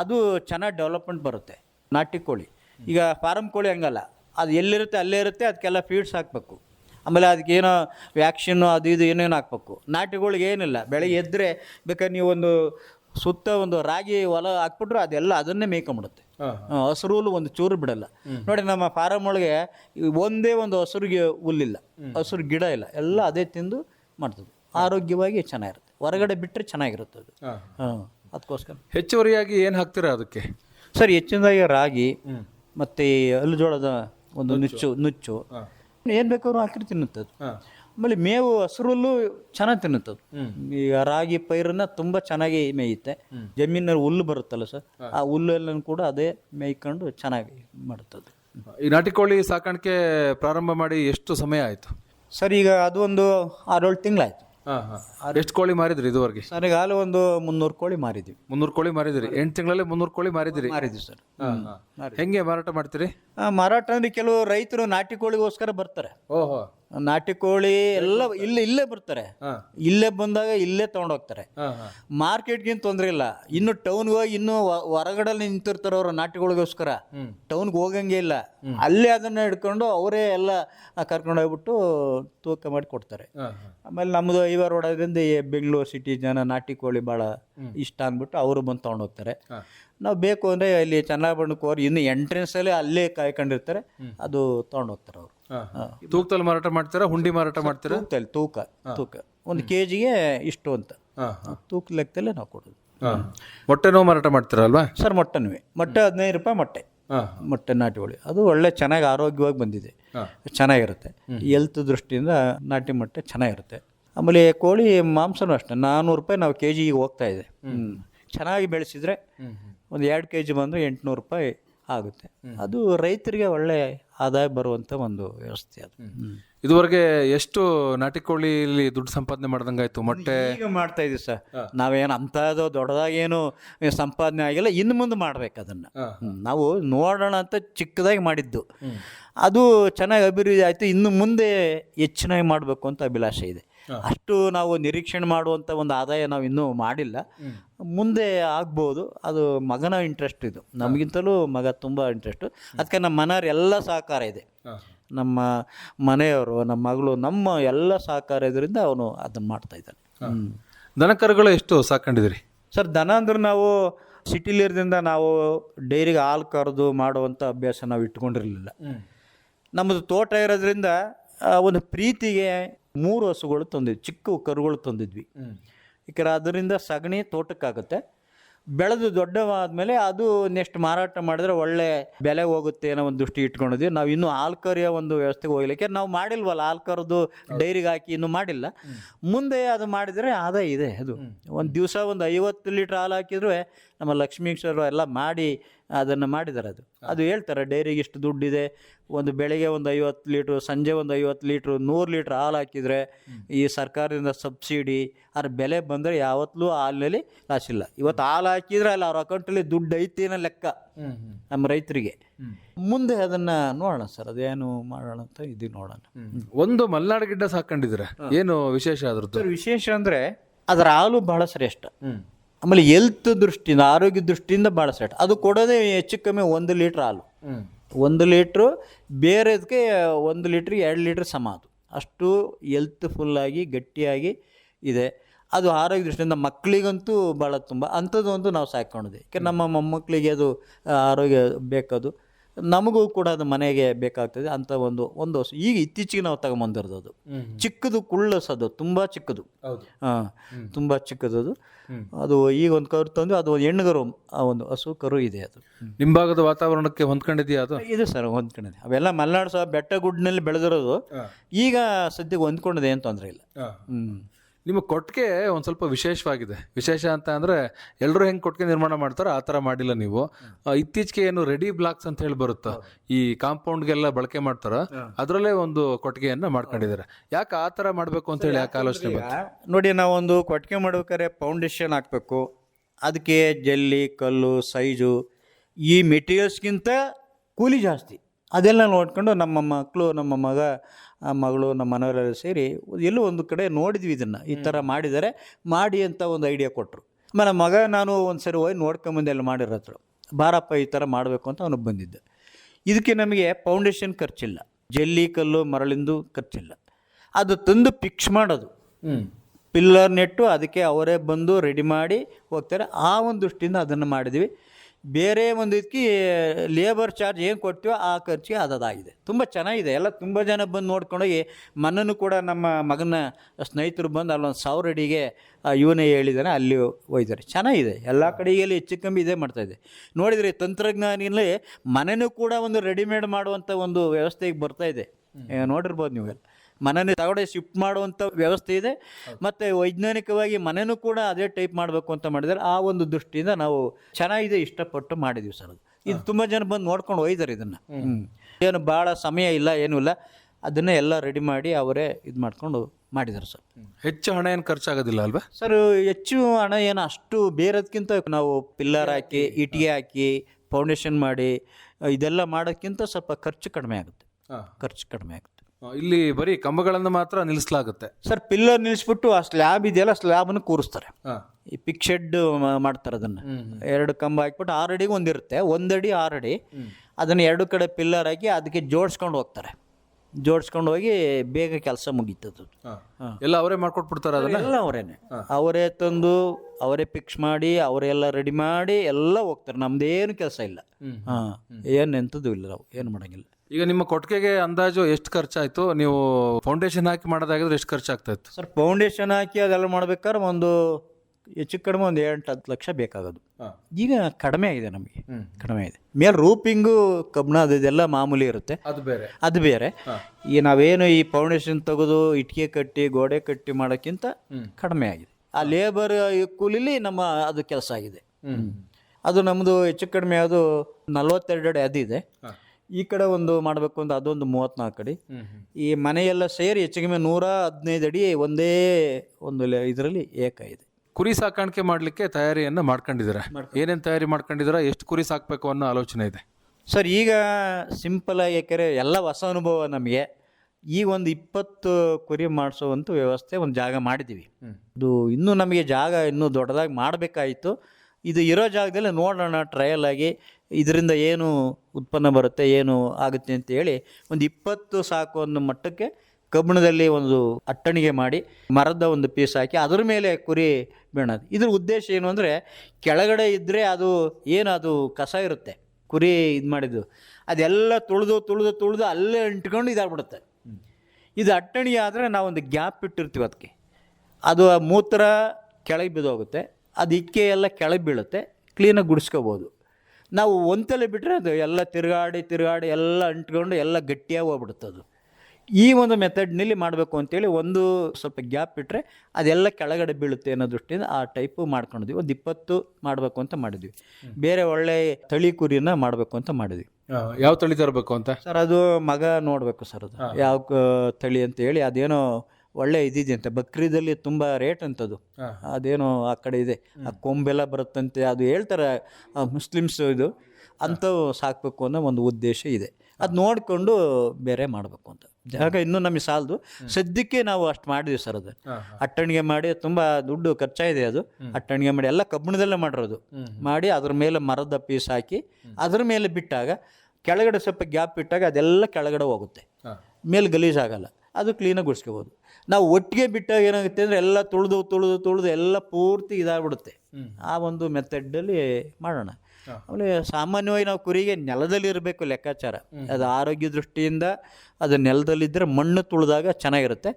ಅದು ಚೆನ್ನಾಗಿ ಡೆವಲಪ್ಮೆಂಟ್ ಬರುತ್ತೆ ನಾಟಿ ಕೋಳಿ. ಈಗ ಫಾರಮ್ ಕೋಳಿ ಹಂಗಲ್ಲ. ಅದು ಎಲ್ಲಿರುತ್ತೆ ಅಲ್ಲೇ ಇರುತ್ತೆ ಅದಕ್ಕೆಲ್ಲ ಫೀಡ್ಸ್ ಹಾಕಬೇಕು. ಆಮೇಲೆ ಅದಕ್ಕೇನೋ ವ್ಯಾಕ್ಸಿನ್ನು ಅದು ಇದು ಏನೇನು ಹಾಕ್ಬೇಕು. ನಾಟಿಗಳಿಗೆ ಏನಿಲ್ಲ. ಬೆಳಗ್ಗೆ ಎದ್ದರೆ ಬೇಕಾದ್ರೆ ನೀವು ಒಂದು ಸುತ್ತ ಒಂದು ರಾಗಿ ಹೊಲ ಹಾಕ್ಬಿಟ್ರೆ ಅದೆಲ್ಲ ಅದನ್ನೇ ಮೇಯ್ಕೊಂಬಿಡುತ್ತೆ. ಹಸಿರು ಹುಲ್ಲು ಒಂದು ಚೂರು ಬಿಡಲ್ಲ. ನೋಡಿ ನಮ್ಮ ಫಾರಮ್ ಒಳಗೆ ಒಂದೇ ಒಂದು ಹಸುರಿಗೆ ಹುಲ್ಲಿಲ್ಲ. ಹಸಿರು ಗಿಡ ಇಲ್ಲ. ಎಲ್ಲ ಅದೇ ತಿಂದು ಮಾಡ್ತದೆ. ಆರೋಗ್ಯವಾಗಿ ಚೆನ್ನಾಗಿರುತ್ತೆ. ಹೊರಗಡೆ ಬಿಟ್ಟರೆ ಚೆನ್ನಾಗಿರುತ್ತೆ ಅದು. ಹಾಂ. ಅದಕ್ಕೋಸ್ಕರ. ಹೆಚ್ಚುವರಿಯಾಗಿ ಏನು ಹಾಕ್ತೀರಾ ಅದಕ್ಕೆ? ಸರ್ ಹೆಚ್ಚಿನದಾಗಿ ರಾಗಿ ಮತ್ತು ಹಲ್ಲು ಜೋಳದ ಒಂದು ನುಚ್ಚು. ನುಚ್ಚು ಏನು ಬೇಕಾದ್ರೂ ಹಾಕಿರಿ ತಿನ್ನುತ್ತದು. ಆಮೇಲೆ ಮೇವು ಹಸಿರುಲ್ಲು ಚೆನ್ನಾಗಿ ತಿನ್ನುತ್ತದು. ಈಗ ರಾಗಿ ಪೈರನ್ನ ತುಂಬ ಚೆನ್ನಾಗಿ ಮೇಯುತ್ತೆ. ಜಮೀನಲ್ಲಿ ಹುಲ್ಲು ಬರುತ್ತಲ್ಲ ಸರ್ ಆ ಹುಲ್ಲೆಲ್ಲ ಕೂಡ ಅದೇ ಮೇಯ್ಕೊಂಡು ಚೆನ್ನಾಗಿ ಮಾಡುತ್ತದೆ. ಈ ನಾಟಿ ಕೋಳಿ ಸಾಕಾಣಿಕೆ ಪ್ರಾರಂಭ ಮಾಡಿ ಎಷ್ಟು ಸಮಯ ಆಯಿತು? ಸರ್ ಈಗ ಅದು ಒಂದು ಆರೇಳು ತಿಂಗಳಾಯ್ತು. ಎಷ್ಟು ಕೋಳಿ ಮಾರಿದ್ರಿ ಇದುವರೆಗೆ? ನನಗೆ ಹಾಲು ಒಂದು ಮುನ್ನೂರು ಕೋಳಿ ಮಾರಿದ್ವಿ. ಮುನ್ನೂರು ಕೋಳಿ ಮಾರಿದ್ರಿ. ಎಂಟು ತಿಂಗಳಲ್ಲಿ ಮುನ್ನೂರು ಕೋಳಿ ಮಾರಿದ್ರಿ? ಮಾರಿದ್ವಿ ಸರ್. ಹೆಂಗೆ ಮಾರಾಟ ಮಾಡ್ತೀರಿ? ಆ, ಮಾರಾಟ ಅಂದ್ರೆ ಕೆಲವು ರೈತರು ನಾಟಿ ಕೋಳಿಗೋಸ್ಕರ ಬರ್ತಾರೆ. ಓಹೋ. ನಾಟಿ ಕೋಳಿ ಎಲ್ಲ ಇಲ್ಲೇ ಇಲ್ಲೇ ಬರ್ತಾರೆ. ಇಲ್ಲೇ ಬಂದಾಗ ಇಲ್ಲೇ ತಗೊಂಡೋಗ್ತಾರೆ. ಮಾರ್ಕೆಟ್ಗಿಂತ ತೊಂದರೆ ಇಲ್ಲ. ಇನ್ನು ಟೌನ್ಗೆ ಹೋಗಿ ಇನ್ನು ಹೊರಗಡೆ ನಿಂತಿರ್ತಾರೆ ಅವರು ನಾಟಿಗಳಿಗೋಸ್ಕರ. ಟೌನ್ಗೆ ಹೋಗಂಗೆ ಇಲ್ಲ. ಅಲ್ಲೇ ಅದನ್ನ ಹಿಡ್ಕೊಂಡು ಅವರೇ ಎಲ್ಲ ಕರ್ಕೊಂಡು ಹೋಗ್ಬಿಟ್ಟು ತೂಕ ಮಾಡಿ ಕೊಡ್ತಾರೆ. ಆಮೇಲೆ ನಮ್ಮದು ಐವರ್ ಓಡೋದ್ರಿಂದ ಈ ಬೆಂಗಳೂರು ಸಿಟಿ ಜನ ನಾಟಿ ಕೋಳಿ ಭಾಳ ಇಷ್ಟ ಅಂದ್ಬಿಟ್ಟು ಅವರು ಬಂದು ತೊಗೊಂಡೋಗ್ತಾರೆ. ನಾವು ಬೇಕು ಅಂದರೆ ಇಲ್ಲಿ ಚನ್ನಬಣ್ಣಕ್ಕೆ ಹೋಗಿ ಇನ್ನು ಎಂಟ್ರೆನ್ಸಲ್ಲಿ ಅಲ್ಲೇ ಕಾಯ್ಕೊಂಡಿರ್ತಾರೆ. ಅದು ತೊಗೊಂಡೋಗ್ತಾರೆ ಅವರು. ತೂಕದಲ್ಲಿ ಮಾರಾಟ ಮಾಡ್ತೀರಾ? ಹುಂಡಿ ಮಾರಾಟ ಮಾಡ್ತೀರಾ? ತೂಕದಲ್ಲಿ ತೂಕ ತೂಕ. ಒಂದು ಕೆ ಜಿಗೆ ಇಷ್ಟು ಅಂತ. ತೂಕ ಲೆಕ್ಕದಲ್ಲೇ ನಾವು ಕೊಡೋದು. ಮೊಟ್ಟೆನೂ ಮಾರಾಟ ಮಾಡ್ತೀರಾ ಅಲ್ವಾ? ಸರ್ ಮೊಟ್ಟೆನೂ ಮೊಟ್ಟೆ ಹದಿನೈದು ರೂಪಾಯಿ ಮೊಟ್ಟೆ. ಮೊಟ್ಟೆ ನಾಟಿ ಕೋಳಿ ಅದು ಒಳ್ಳೆ ಚೆನ್ನಾಗಿ ಆರೋಗ್ಯವಾಗಿ ಬಂದಿದೆ. ಚೆನ್ನಾಗಿರುತ್ತೆ. ಎಲ್ತ್ ದೃಷ್ಟಿಯಿಂದ ನಾಟಿ ಮೊಟ್ಟೆ ಚೆನ್ನಾಗಿರುತ್ತೆ. ಆಮೇಲೆ ಕೋಳಿ ಮಾಂಸನೂ ಅಷ್ಟೇ. ನಾನ್ನೂರು ರೂಪಾಯಿ ನಾವು ಕೆ ಜಿಗೆ ಹೋಗ್ತಾ ಇದೆ. ಚೆನ್ನಾಗಿ ಬೆಳೆಸಿದ್ರೆ ಒಂದು ಎರಡು ಕೆ ಜಿ ಬಂದು ಎಂಟುನೂರು ರೂಪಾಯಿ ಆಗುತ್ತೆ. ಅದು ರೈತರಿಗೆ ಒಳ್ಳೆ ಆದಾಯ ಬರುವಂಥ ಒಂದು ವ್ಯವಸ್ಥೆ ಅದು. ಇದುವರೆಗೆ ಎಷ್ಟು ನಾಟಿ ಕೋಳಿಲಿ ದುಡ್ಡು ಸಂಪಾದನೆ ಮಾಡ್ದಂಗಾಯ್ತು? ಮೊಟ್ಟೆ? ಈಗ ಮಾಡ್ತಾ ಇದೀವಿ ಸರ್. ನಾವೇನು ಅಂಥದ್ದು ದೊಡ್ಡದಾಗೇನು ಸಂಪಾದನೆ ಆಗಿಲ್ಲ. ಇನ್ನು ಮುಂದೆ ಮಾಡ್ಬೇಕು ಅದನ್ನು. ನಾವು ನೋಡೋಣ ಅಂತ ಚಿಕ್ಕದಾಗಿ ಮಾಡಿದ್ದು. ಅದು ಚೆನ್ನಾಗಿ ಅಭಿವೃದ್ಧಿ ಆಯಿತು. ಇನ್ನು ಮುಂದೆ ಹೆಚ್ಚಿನಾಗಿ ಮಾಡಬೇಕು ಅಂತ ಅಭಿಲಾಷೆ ಇದೆ. ಅಷ್ಟು ನಾವು ನಿರೀಕ್ಷಣೆ ಮಾಡುವಂಥ ಒಂದು ಆದಾಯ ನಾವು ಇನ್ನೂ ಮಾಡಿಲ್ಲ. ಮುಂದೆ ಆಗ್ಬೋದು. ಅದು ಮಗನ ಇಂಟ್ರೆಸ್ಟ್ ಇದು. ನಮಗಿಂತಲೂ ಮಗ ತುಂಬ ಇಂಟ್ರೆಸ್ಟು ಅದಕ್ಕೆ ನಮ್ಮ ಮನೆಯವ್ರ ಎಲ್ಲ ಸಹಕಾರ ಇದೆ. ನಮ್ಮ ಮನೆಯವರು ನಮ್ಮ ಮಗಳು ನಮ್ಮ ಎಲ್ಲ ಸಹಕಾರ ಇದರಿಂದ ಅವನು ಅದನ್ನು ಮಾಡ್ತಾ ಇದ್ದಾನೆ. ದನಕರುಗಳು ಎಷ್ಟು ಸಾಕೊಂಡಿದ್ದೀರಿ? ಸರ್ ದನ ಅಂದ್ರೆ ನಾವು ಸಿಟಿಲಿರೋದ್ರಿಂದ ನಾವು ಡೈರಿಗೆ ಹಾಲು ಕರೆದು ಮಾಡುವಂಥ ಅಭ್ಯಾಸ ನಾವು ಇಟ್ಕೊಂಡಿರಲಿಲ್ಲ. ನಮ್ಮದು ತೋಟ ಇರೋದ್ರಿಂದ ಒಂದು ಪ್ರೀತಿಗೆ ಮೂರು ಹಸುಗಳು ತಂದಿದ್ವಿ ಚಿಕ್ಕ ಕರುಗಳು ತಂದಿದ್ವಿ. ಯಾಕಂದ್ರೆ ಅದರಿಂದ ಸಗಣಿ ತೋಟಕ್ಕಾಗುತ್ತೆ. ಬೆಳೆದು ದೊಡ್ಡವಾದ್ಮೇಲೆ ಅದು ನೆಕ್ಸ್ಟ್ ಮಾರಾಟ ಮಾಡಿದ್ರೆ ಒಳ್ಳೆ ಬೆಲೆ ಹೋಗುತ್ತೆ ಅನ್ನೋ ಒಂದು ದೃಷ್ಟಿ ಇಟ್ಕೊಂಡಿದ್ವಿ. ನಾವು ಇನ್ನೂ ಹಾಲು ಕರಿಯೋ ಒಂದು ವ್ಯವಸ್ಥೆಗೆ ಹೋಗ್ಲಿಕ್ಕೆ ನಾವು ಮಾಡಿಲ್ವಲ್ಲ ಹಾಲು ಕರೆದು ಡೈರಿಗೆ ಹಾಕಿ ಇನ್ನೂ ಮಾಡಿಲ್ಲ. ಮುಂದೆ ಅದು ಮಾಡಿದರೆ ಆದಾಯ ಇದೆ ಅದು. ಒಂದು ದಿವಸ ಒಂದು ಐವತ್ತು ಲೀಟ್ರ್ ಹಾಲು ಹಾಕಿದ್ರು ನಮ್ಮ ಲಕ್ಷ್ಮೀಶ್ವರ ಎಲ್ಲ ಮಾಡಿ ಅದನ್ನು ಮಾಡಿದ್ದಾರೆ ಅದು. ಅದು ಹೇಳ್ತಾರೆ ಡೈರಿಗೆ ಇಷ್ಟು ದುಡ್ಡಿದೆ ಒಂದು ಬೆಳಿಗ್ಗೆ ಒಂದು ಐವತ್ತು ಲೀಟ್ರು ಸಂಜೆ ಒಂದು ಐವತ್ತು ಲೀಟ್ರು ನೂರು ಲೀಟ್ರ್ ಹಾಲು ಹಾಕಿದರೆ ಈ ಸರ್ಕಾರದಿಂದ ಸಬ್ಸಿಡಿ ಅದ್ರ ಬೆಲೆ ಬಂದರೆ ಯಾವತ್ತೂ ಹಾಲಿನಲ್ಲಿ ಲಾಸಿಲ್ಲ ಇಲ್ಲ. ಇವತ್ತು ಹಾಲು ಹಾಕಿದ್ರೆ ಅಲ್ಲಿ ಅವ್ರ ಅಕೌಂಟಲ್ಲಿ ದುಡ್ಡು ಐತಿ ಅನ್ನೋ ಲೆಕ್ಕ ನಮ್ಮ ರೈತರಿಗೆ. ಮುಂದೆ ಅದನ್ನು ನೋಡೋಣ ಸರ್ ಅದೇನು ಮಾಡೋಣ ಅಂತ ಇದು ನೋಡೋಣ. ಒಂದು ಮಲ್ನಾಡು ಗಿಡ್ಡ ಸಾಕೊಂಡಿದ್ರೆ ಏನು ವಿಶೇಷ ಅದ್ರದ್ದು? ವಿಶೇಷ ಅಂದರೆ ಅದರ ಹಾಲು ಬಹಳ ಶ್ರೇಷ್ಠ. ಆಮೇಲೆ ಹೆಲ್ತ್ ದೃಷ್ಟಿಯಿಂದ ಆರೋಗ್ಯ ದೃಷ್ಟಿಯಿಂದ ಭಾಳ ಸೆಟ್ ಅದು ಕೊಡೋದೇ ಹೆಚ್ಚು ಕಮ್ಮಿ ಒಂದು ಲೀಟ್ರ್ ಹಾಲು. ಒಂದು ಲೀಟ್ರು ಬೇರೆದಕ್ಕೆ ಒಂದು ಲೀಟ್ರಿಗೆ ಎರಡು ಲೀಟ್ರ್ ಸಮ ಅದು. ಅಷ್ಟು ಹೆಲ್ತ್ಫುಲ್ಲಾಗಿ ಗಟ್ಟಿಯಾಗಿ ಇದೆ. ಅದು ಆರೋಗ್ಯ ದೃಷ್ಟಿಯಿಂದ ಮಕ್ಕಳಿಗಂತೂ ಭಾಳ ತುಂಬ. ಅಂಥದ್ದು ಒಂದು ನಾವು ಸಾಕೊಂಡಿದೆ ಯಾಕೆ ನಮ್ಮ ಮೊಮ್ಮಕ್ಕಳಿಗೆ ಅದು ಆರೋಗ್ಯ ಬೇಕದು. ನಮಗೂ ಕೂಡ ಅದು ಮನೆಗೆ ಬೇಕಾಗ್ತದೆ ಅಂತ ಒಂದು ಒಂದು ಹಸು ಈಗ ಇತ್ತೀಚೆಗೆ ನಾವು ತಗೊಂಬಂದಿರೋದು ಅದು. ಚಿಕ್ಕದು ಕುಳ್ಳಸದು ಅದು ತುಂಬ ಚಿಕ್ಕದು. ಹಾಂ ತುಂಬ ಚಿಕ್ಕದು ಅದು. ಅದು ಈಗ ಒಂದು ಕರು ತಂದು ಅದು ಒಂದು ಹೆಣ್ಣುಗರು ಆ ಒಂದು ಹಸು ಕರು ಇದೆ ಅದು. ನಿಮ್ಮ ಭಾಗದ ವಾತಾವರಣಕ್ಕೆ ಹೊಂದ್ಕೊಂಡಿದೆಯಾ ಅದು? ಇದೆ ಸರ್ ಹೊಂದ್ಕೊಂಡಿದೆ. ಅವೆಲ್ಲ ಮಲೆನಾಡು ಸಹ ಬೆಟ್ಟ ಗುಡ್ಡಿನಲ್ಲಿ ಬೆಳೆದಿರೋದು. ಈಗ ಸದ್ಯಕ್ಕೆ ಹೊಂದ್ಕೊಂಡಿದೆ ಏನು ತೊಂದರೆ ಇಲ್ಲ. ಹ್ಞೂ ನಿಮ್ಮ ಕೊಟ್ಟಿಗೆ ಒಂದು ಸ್ವಲ್ಪ ವಿಶೇಷವಾಗಿದೆ. ವಿಶೇಷ ಅಂತ ಅಂದರೆ ಎಲ್ಲರೂ ಹೆಂಗೆ ಕೊಟ್ಟಿಗೆ ನಿರ್ಮಾಣ ಮಾಡ್ತಾರೋ ಆ ಥರ ಮಾಡಿಲ್ಲ ನೀವು. ಇತ್ತೀಚೆಗೆ ಏನು ರೆಡಿ ಬ್ಲಾಕ್ಸ್ ಅಂತ ಹೇಳಿ ಬರುತ್ತೆ ಈ ಕಾಂಪೌಂಡ್ಗೆಲ್ಲ ಬಳಕೆ ಮಾಡ್ತಾರ ಅದರಲ್ಲೇ ಒಂದು ಕೊಟ್ಟಿಗೆಯನ್ನು ಮಾಡ್ಕೊಂಡಿದ್ದಾರೆ. ಯಾಕೆ ಆ ಥರ ಮಾಡಬೇಕು ಅಂತ ಹೇಳಿ ಯಾಕೆ ಆಲೋಚನೆ ನೋಡಿ ನಾವೊಂದು ಕೊಟ್ಟಿಗೆ ಮಾಡ್ಬೇಕಾದ್ರೆ ಫೌಂಡೇಶನ್ ಹಾಕಬೇಕು. ಅದಕ್ಕೆ ಜಲ್ಲಿ ಕಲ್ಲು ಸೈಜು ಈ ಮೆಟೀರಿಯಲ್ಸ್ಗಿಂತ ಕೂಲಿ ಜಾಸ್ತಿ. ಅದೆಲ್ಲ ನೋಡ್ಕೊಂಡು ನಮ್ಮ ಮಕ್ಕಳು ನಮ್ಮ ಮಗ ಮಗಳು ನಮ್ಮ ಮನೆಯವರೆಲ್ಲ ಸೇರಿ ಎಲ್ಲೋ ಒಂದು ಕಡೆ ನೋಡಿದ್ವಿ ಇದನ್ನು. ಈ ಥರ ಮಾಡಿದರೆ ಮಾಡಿ ಅಂತ ಒಂದು ಐಡಿಯಾ ಕೊಟ್ಟರು ಆಮೇಲೆ ನಮ್ಮ ಮಗ ನಾನು ಒಂದು ಸರಿ ಹೋಗಿ ನೋಡ್ಕೊಂಬಂದು ಎಲ್ಲ ಮಾಡಿರೋ ಹತ್ರ. ಬಾರಪ್ಪ ಈ ಥರ ಮಾಡಬೇಕು ಅಂತ ಅವನು ಬಂದಿದ್ದ. ಇದಕ್ಕೆ ನಮಗೆ ಫೌಂಡೇಶನ್ ಖರ್ಚಿಲ್ಲ. ಜಲ್ಲಿ ಕಲ್ಲು ಮರಳಿಂದು ಖರ್ಚಿಲ್ಲ. ಅದು ತಂದು ಪಿಕ್ಸ್ ಮಾಡೋದು. ಪಿಲ್ಲರ್ ನೆಟ್ಟು ಅದಕ್ಕೆ ಅವರೇ ಬಂದು ರೆಡಿ ಮಾಡಿ ಹೋಗ್ತಾರೆ. ಆ ಒಂದು ದೃಷ್ಟಿಯಿಂದ ಅದನ್ನು ಮಾಡಿದ್ವಿ. ಬೇರೆ ಒಂದು ಇದಕ್ಕೆ ಲೇಬರ್ ಚಾರ್ಜ್ ಏನು ಕೊಡ್ತೀವೋ ಆ ಖರ್ಚಿಗೆ ಅದಾಗಿದೆ ತುಂಬ ಚೆನ್ನಾಗಿದೆ. ಎಲ್ಲ ತುಂಬ ಜನ ಬಂದು ನೋಡ್ಕೊಂಡೋಗಿ ಮನನು ಕೂಡ ನಮ್ಮ ಮಗನ ಸ್ನೇಹಿತರು ಬಂದು ಅಲ್ಲೊಂದು ಸಾವಿರ ಅಡಿಗೆ ಇವನೇ ಹೇಳಿದ್ದಾನೆ ಅಲ್ಲಿ ಹೋಯ್ತಾರೆ ಚೆನ್ನಾಗಿದೆ. ಎಲ್ಲ ಕಡೆಯಲ್ಲಿ ಹೆಚ್ಚು ಕಮ್ಮಿ ಇದೇ ಮಾಡ್ತಾಯಿದೆ ನೋಡಿದರೆ ತಂತ್ರಜ್ಞಾನಿಯಲ್ಲಿ ಮನೆಯೂ ಕೂಡ ಒಂದು ರೆಡಿಮೇಡ್ ಮಾಡುವಂಥ ಒಂದು ವ್ಯವಸ್ಥೆಗೆ ಬರ್ತಾಯಿದೆ ನೋಡಿರ್ಬೋದು ನೀವೆಲ್ಲ. ಮನೆನೇ ತಗೊಂಡೆ ಶಿಫ್ಟ್ ಮಾಡುವಂಥ ವ್ಯವಸ್ಥೆ ಇದೆ. ಮತ್ತು ವೈಜ್ಞಾನಿಕವಾಗಿ ಮನೆಯೂ ಕೂಡ ಅದೇ ಟೈಪ್ ಮಾಡಬೇಕು ಅಂತ ಮಾಡಿದರೆ ಆ ಒಂದು ದೃಷ್ಟಿಯಿಂದ ನಾವು ಚೆನ್ನಾಗಿದೆ ಇಷ್ಟಪಟ್ಟು ಮಾಡಿದ್ದೀವಿ ಸರ್. ಅದು ಇದು ತುಂಬ ಜನ ಬಂದು ನೋಡ್ಕೊಂಡು ಹೋಯ್ತಾರೆ ಇದನ್ನು. ಏನು ಭಾಳ ಸಮಯ ಇಲ್ಲ ಏನೂ ಇಲ್ಲ. ಅದನ್ನೇ ಎಲ್ಲ ರೆಡಿ ಮಾಡಿ ಅವರೇ ಇದು ಮಾಡ್ಕೊಂಡು ಮಾಡಿದ್ದಾರೆ ಸರ್. ಹೆಚ್ಚು ಹಣ ಏನು ಖರ್ಚಾಗೋದಿಲ್ಲ ಅಲ್ವಾ? ಸರ್ ಹೆಚ್ಚು ಹಣ ಏನು ಅಷ್ಟು ಬೇರೆದಕ್ಕಿಂತ ನಾವು ಪಿಲ್ಲರ್ ಹಾಕಿ ಇಟಿಗೆ ಹಾಕಿ ಫೌಂಡೇಶನ್ ಮಾಡಿ ಇದೆಲ್ಲ ಮಾಡೋಕ್ಕಿಂತ ಸ್ವಲ್ಪ ಖರ್ಚು ಕಡಿಮೆ ಆಗುತ್ತೆ. ಖರ್ಚು ಕಡಿಮೆ ಆಗುತ್ತೆ. ಇಲ್ಲಿ ಬರೀ ಕಂಬಗಳನ್ನು ಮಾತ್ರ ನಿಲ್ಲಿಸಲಾಗುತ್ತೆ. ಸರ್ ಪಿಲ್ಲರ್ ನಿಲ್ಲಿಸ್ಬಿಟ್ಟು ಆ ಸ್ಲ್ಯಾಬ್ ಇದೆಯಲ್ಲ ಸ್ಲ್ಯಾಬನ್ನು ಕೂರಿಸ್ತಾರೆ. ಈ ಪಿಕ್ ಶೆಡ್ ಮಾಡ್ತಾರೆ ಅದನ್ನು. ಎರಡು ಕಂಬ ಹಾಕ್ಬಿಟ್ಟು ಆರು ಅಡಿಗೆ ಒಂದಿರುತ್ತೆ ಒಂದಡಿ ಆರು ಅಡಿ ಅದನ್ನು ಎರಡು ಕಡೆ ಪಿಲ್ಲರ್ ಹಾಕಿ ಅದಕ್ಕೆ ಜೋಡಿಸ್ಕೊಂಡು ಹೋಗ್ತಾರೆ. ಜೋಡಿಸ್ಕೊಂಡು ಹೋಗಿ ಬೇಗ ಕೆಲಸ ಮುಗೀತದ್ದು ಎಲ್ಲ ಅವರೇ ಮಾಡ್ಕೊಟ್ಬಿಡ್ತಾರೆ ಅದನ್ನ? ಎಲ್ಲ ಅವರೇನೆ. ಅವರೇ ತಂದು ಅವರೇ ಫಿಕ್ಸ್ ಮಾಡಿ ಅವರೆಲ್ಲ ರೆಡಿ ಮಾಡಿ ಎಲ್ಲ ಹೋಗ್ತಾರೆ. ನಮ್ದೇನು ಕೆಲಸ ಇಲ್ಲ. ಹಾಂ. ಏನು ಎಂಥದ್ದು ಇಲ್ಲ ನಾವು ಏನು ಮಾಡೋಂಗಿಲ್ಲ. ಈಗ ನಿಮ್ಮ ಕೊಟ್ಟಿಗೆಗೆ ಅಂದಾಜು ಎಷ್ಟು ಖರ್ಚಾಯಿತು? ನೀವು ಫೌಂಡೇಶನ್ ಹಾಕಿ ಮಾಡೋದಾಗಿದ್ರೆ ಎಷ್ಟು ಖರ್ಚಾಗ್ತಾ ಇತ್ತು ಸರ್ ಫೌಂಡೇಶನ್ ಹಾಕಿ ಅದೆಲ್ಲ ಮಾಡ್ಬೇಕಾದ್ರೆ ಒಂದು ಹೆಚ್ಚು ಕಡಿಮೆ ಒಂದು ಎಂಟು ಹತ್ತು ಲಕ್ಷ ಬೇಕಾಗೋದು. ಈಗ ಕಡಿಮೆ ಆಗಿದೆ ನಮಗೆ. ಕಡಿಮೆ ಇದೆ ಮೇಲೆ ರೂಪಿಂಗು ಕಬ್ಬಣ ಅದು ಇದೆಲ್ಲ ಮಾಮೂಲಿ ಇರುತ್ತೆ. ಅದು ಬೇರೆ. ಅದು ಬೇರೆ. ಈ ನಾವೇನು ಈ ಫೌಂಡೇಶನ್ ತೆಗೆದು ಇಟ್ಟಿಗೆ ಕಟ್ಟಿ ಗೋಡೆ ಕಟ್ಟಿ ಮಾಡೋಕ್ಕಿಂತ ಕಡಿಮೆ ಆಗಿದೆ. ಆ ಲೇಬರ್ ಕೂಲಿಲಿ ನಮ್ಮ ಅದು ಕೆಲಸ ಆಗಿದೆ. ಅದು ನಮ್ಮದು ಹೆಚ್ಚು ಕಡಿಮೆ ಅದು ನಲ್ವತ್ತೆರಡು ಅಡಿ ಅದಿದೆ. ಈ ಕಡೆ ಒಂದು ಮಾಡಬೇಕು ಅಂತ ಅದೊಂದು ಮೂವತ್ನಾಲ್ಕು ಅಡಿ. ಈ ಮನೆಯೆಲ್ಲ ಸೇರಿ ಹೆಚ್ಚಿಗೆ ಮೇಲೆ ನೂರ ಹದಿನೈದು ಅಡಿ ಒಂದೇ ಒಂದು ಇದರಲ್ಲಿ ಏಕ ಇದೆ ಕುರಿ ಸಾಕಾಣಿಕೆ ಮಾಡಲಿಕ್ಕೆ ತಯಾರಿಯನ್ನು ಮಾಡ್ಕೊಂಡಿದ್ದೀರಾ? ಏನೇನು ತಯಾರಿ ಮಾಡ್ಕೊಂಡಿದ್ದೀರಾ? ಎಷ್ಟು ಕುರಿ ಸಾಕಬೇಕು ಅನ್ನೋ ಆಲೋಚನೆ ಇದೆ. ಸರ್ ಈಗ ಸಿಂಪಲ್ ಆಗಿ ಯಾಕೆಂದರೆ ಎಲ್ಲ ಹೊಸ ಅನುಭವ ನಮಗೆ. ಈ ಒಂದು ಇಪ್ಪತ್ತು ಕುರಿ ಮಾಡಿಸೋವಂಥ ವ್ಯವಸ್ಥೆ ಒಂದು ಜಾಗ ಮಾಡಿದ್ದೀವಿ. ಇದು ಇನ್ನೂ ನಮಗೆ ಜಾಗ ಇನ್ನೂ ದೊಡ್ಡದಾಗಿ ಮಾಡಬೇಕಾಯಿತು. ಇದು ಇರೋ ಜಾಗದಲ್ಲಿ ನೋಡೋಣ ಟ್ರಯಲ್ ಆಗಿ ಇದರಿಂದ ಏನು ಉತ್ಪನ್ನ ಬರುತ್ತೆ, ಏನು ಆಗುತ್ತೆ ಅಂತ ಹೇಳಿ ಒಂದು ಇಪ್ಪತ್ತು ಸಾಕು ಅನ್ನೋ ಮಟ್ಟಕ್ಕೆ ಕಬ್ಬಿಣದಲ್ಲಿ ಒಂದು ಅಟ್ಟಣಿಗೆ ಮಾಡಿ ಮರದ ಒಂದು ಪೀಸ್ ಹಾಕಿ ಅದ್ರ ಮೇಲೆ ಕುರಿ ಬೀಳೋದು ಇದ್ರ ಉದ್ದೇಶ ಏನು ಅಂದರೆ ಕೆಳಗಡೆ ಇದ್ದರೆ ಅದು ಏನು ಅದು ಕಸ ಇರುತ್ತೆ, ಕುರಿ ಇದು ಮಾಡಿದ್ದು. ಅದೆಲ್ಲ ತುಳಿದು ತುಳಿದು ತುಳಿದು ಅಲ್ಲೇ ಅಂಟ್ಕೊಂಡು ಇದಾಗ್ಬಿಡುತ್ತೆ. ಇದು ಅಟ್ಟಣಿ ಆದರೆ ಒಂದು ಗ್ಯಾಪ್ ಇಟ್ಟಿರ್ತೀವಿ ಅದಕ್ಕೆ ಅದು ಆ ಮೂತ್ರ ಕೆಳಗೆ ಬಿದ್ದೋಗುತ್ತೆ, ಅದು ಇಕ್ಕೆ ಎಲ್ಲ ಕೆಳಗೆ ಬೀಳುತ್ತೆ ಕ್ಲೀನಾಗಿ ಗುಡಿಸ್ಕೋಬೋದು. ನಾವು ಒಂತಲೆ ಬಿಟ್ಟರೆ ಅದು ಎಲ್ಲ ತಿರುಗಾಡಿ ತಿರುಗಾಡಿ ಎಲ್ಲ ಅಂಟ್ಕೊಂಡು ಎಲ್ಲ ಗಟ್ಟಿಯಾಗಿ ಹೋಗ್ಬಿಡುತ್ತೆ ಅದು ಈ ಒಂದು ಮೆಥಡ್ನಲ್ಲಿ ಮಾಡಬೇಕು ಅಂತೇಳಿ ಒಂದು ಸ್ವಲ್ಪ ಗ್ಯಾಪ್ ಬಿಟ್ಟರೆ ಅದೆಲ್ಲ ಕೆಳಗಡೆ ಬೀಳುತ್ತೆ ಅನ್ನೋ ದೃಷ್ಟಿಯಿಂದ ಆ ಟೈಪು ಮಾಡ್ಕೊಂಡಿದ್ವಿ. ಒಂದು ಇಪ್ಪತ್ತು ಮಾಡಬೇಕು ಅಂತ ಮಾಡಿದ್ವಿ. ಬೇರೆ ಒಳ್ಳೆ ತಳಿ ಕುರಿನ ಮಾಡಬೇಕು ಅಂತ ಮಾಡಿದ್ವಿ. ಯಾವ ತಳಿ ತರಬೇಕು ಅಂತ? ಸರ್ ಅದು ಮಗ ನೋಡಬೇಕು ಸರ್ ಅದು. ಯಾವ ತಳಿ ಅಂತ ಹೇಳಿ ಅದೇನೋ ಒಳ್ಳೆ ಇದಿದೆಯಂತೆ ಬಕ್ರೀದಲ್ಲಿ ತುಂಬ ರೇಟ್ ಅಂತದು. ಅದೇನೋ ಆ ಕಡೆ ಇದೆ. ಆ ಕೊಂಬೆಲ್ಲ ಬರುತ್ತಂತೆ ಅದು ಹೇಳ್ತಾರೆ ಮುಸ್ಲಿಮ್ಸ್ ಇದು. ಅಂಥವು ಸಾಕಬೇಕು ಅನ್ನೋ ಒಂದು ಉದ್ದೇಶ ಇದೆ. ಅದು ನೋಡಿಕೊಂಡು ಬೇರೆ ಮಾಡಬೇಕು ಅಂತ. ಜಾಗ ಇನ್ನೂ ನಮಗೆ ಸಾಲದು. ಸದ್ಯಕ್ಕೆ ನಾವು ಅಷ್ಟು ಮಾಡಿದ್ವಿ ಸರ್ ಅದು. ಅಟ್ಟಣಿಗೆ ಮಾಡಿ ತುಂಬ ದುಡ್ಡು ಖರ್ಚಾಗಿದೆ ಅದು. ಅಟ್ಟಣಿಗೆ ಮಾಡಿ ಎಲ್ಲ ಕಬ್ಬಿಣದಲ್ಲೇ ಮಾಡಿರೋದು. ಮಾಡಿ ಅದ್ರ ಮೇಲೆ ಮರದ ಪೀಸ್ ಹಾಕಿ ಅದ್ರ ಮೇಲೆ ಬಿಟ್ಟಾಗ ಕೆಳಗಡೆ ಸ್ವಲ್ಪ ಗ್ಯಾಪ್ ಇಟ್ಟಾಗ ಅದೆಲ್ಲ ಕೆಳಗಡೆ ಹೋಗುತ್ತೆ. ಮೇಲೆ ಗಲೀಜಾಗಲ್ಲ. ಅದು ಕ್ಲೀನಾಗಿ ಗುಡಿಸ್ಕೋಬೋದು. ನಾವು ಒಟ್ಟಿಗೆ ಬಿಟ್ಟಾಗ ಏನಾಗುತ್ತೆ ಅಂದರೆ ಎಲ್ಲ ತುಳಿದು ತುಳಿದು ತುಳಿದು ಎಲ್ಲ ಪೂರ್ತಿ ಇದಾಗ್ಬಿಡುತ್ತೆ. ಆ ಒಂದು ಮೆಥಡಲ್ಲಿ ಮಾಡೋಣ. ಆಮೇಲೆ ಸಾಮಾನ್ಯವಾಗಿ ನಾವು ಕುರಿಗೆ ನೆಲದಲ್ಲಿ ಇರಬೇಕು ಲೆಕ್ಕಾಚಾರ. ಅದು ಆರೋಗ್ಯ ದೃಷ್ಟಿಯಿಂದ ಅದು ನೆಲದಲ್ಲಿದ್ದರೆ ಮಣ್ಣು ತುಳಿದಾಗ ಚೆನ್ನಾಗಿರುತ್ತೆ.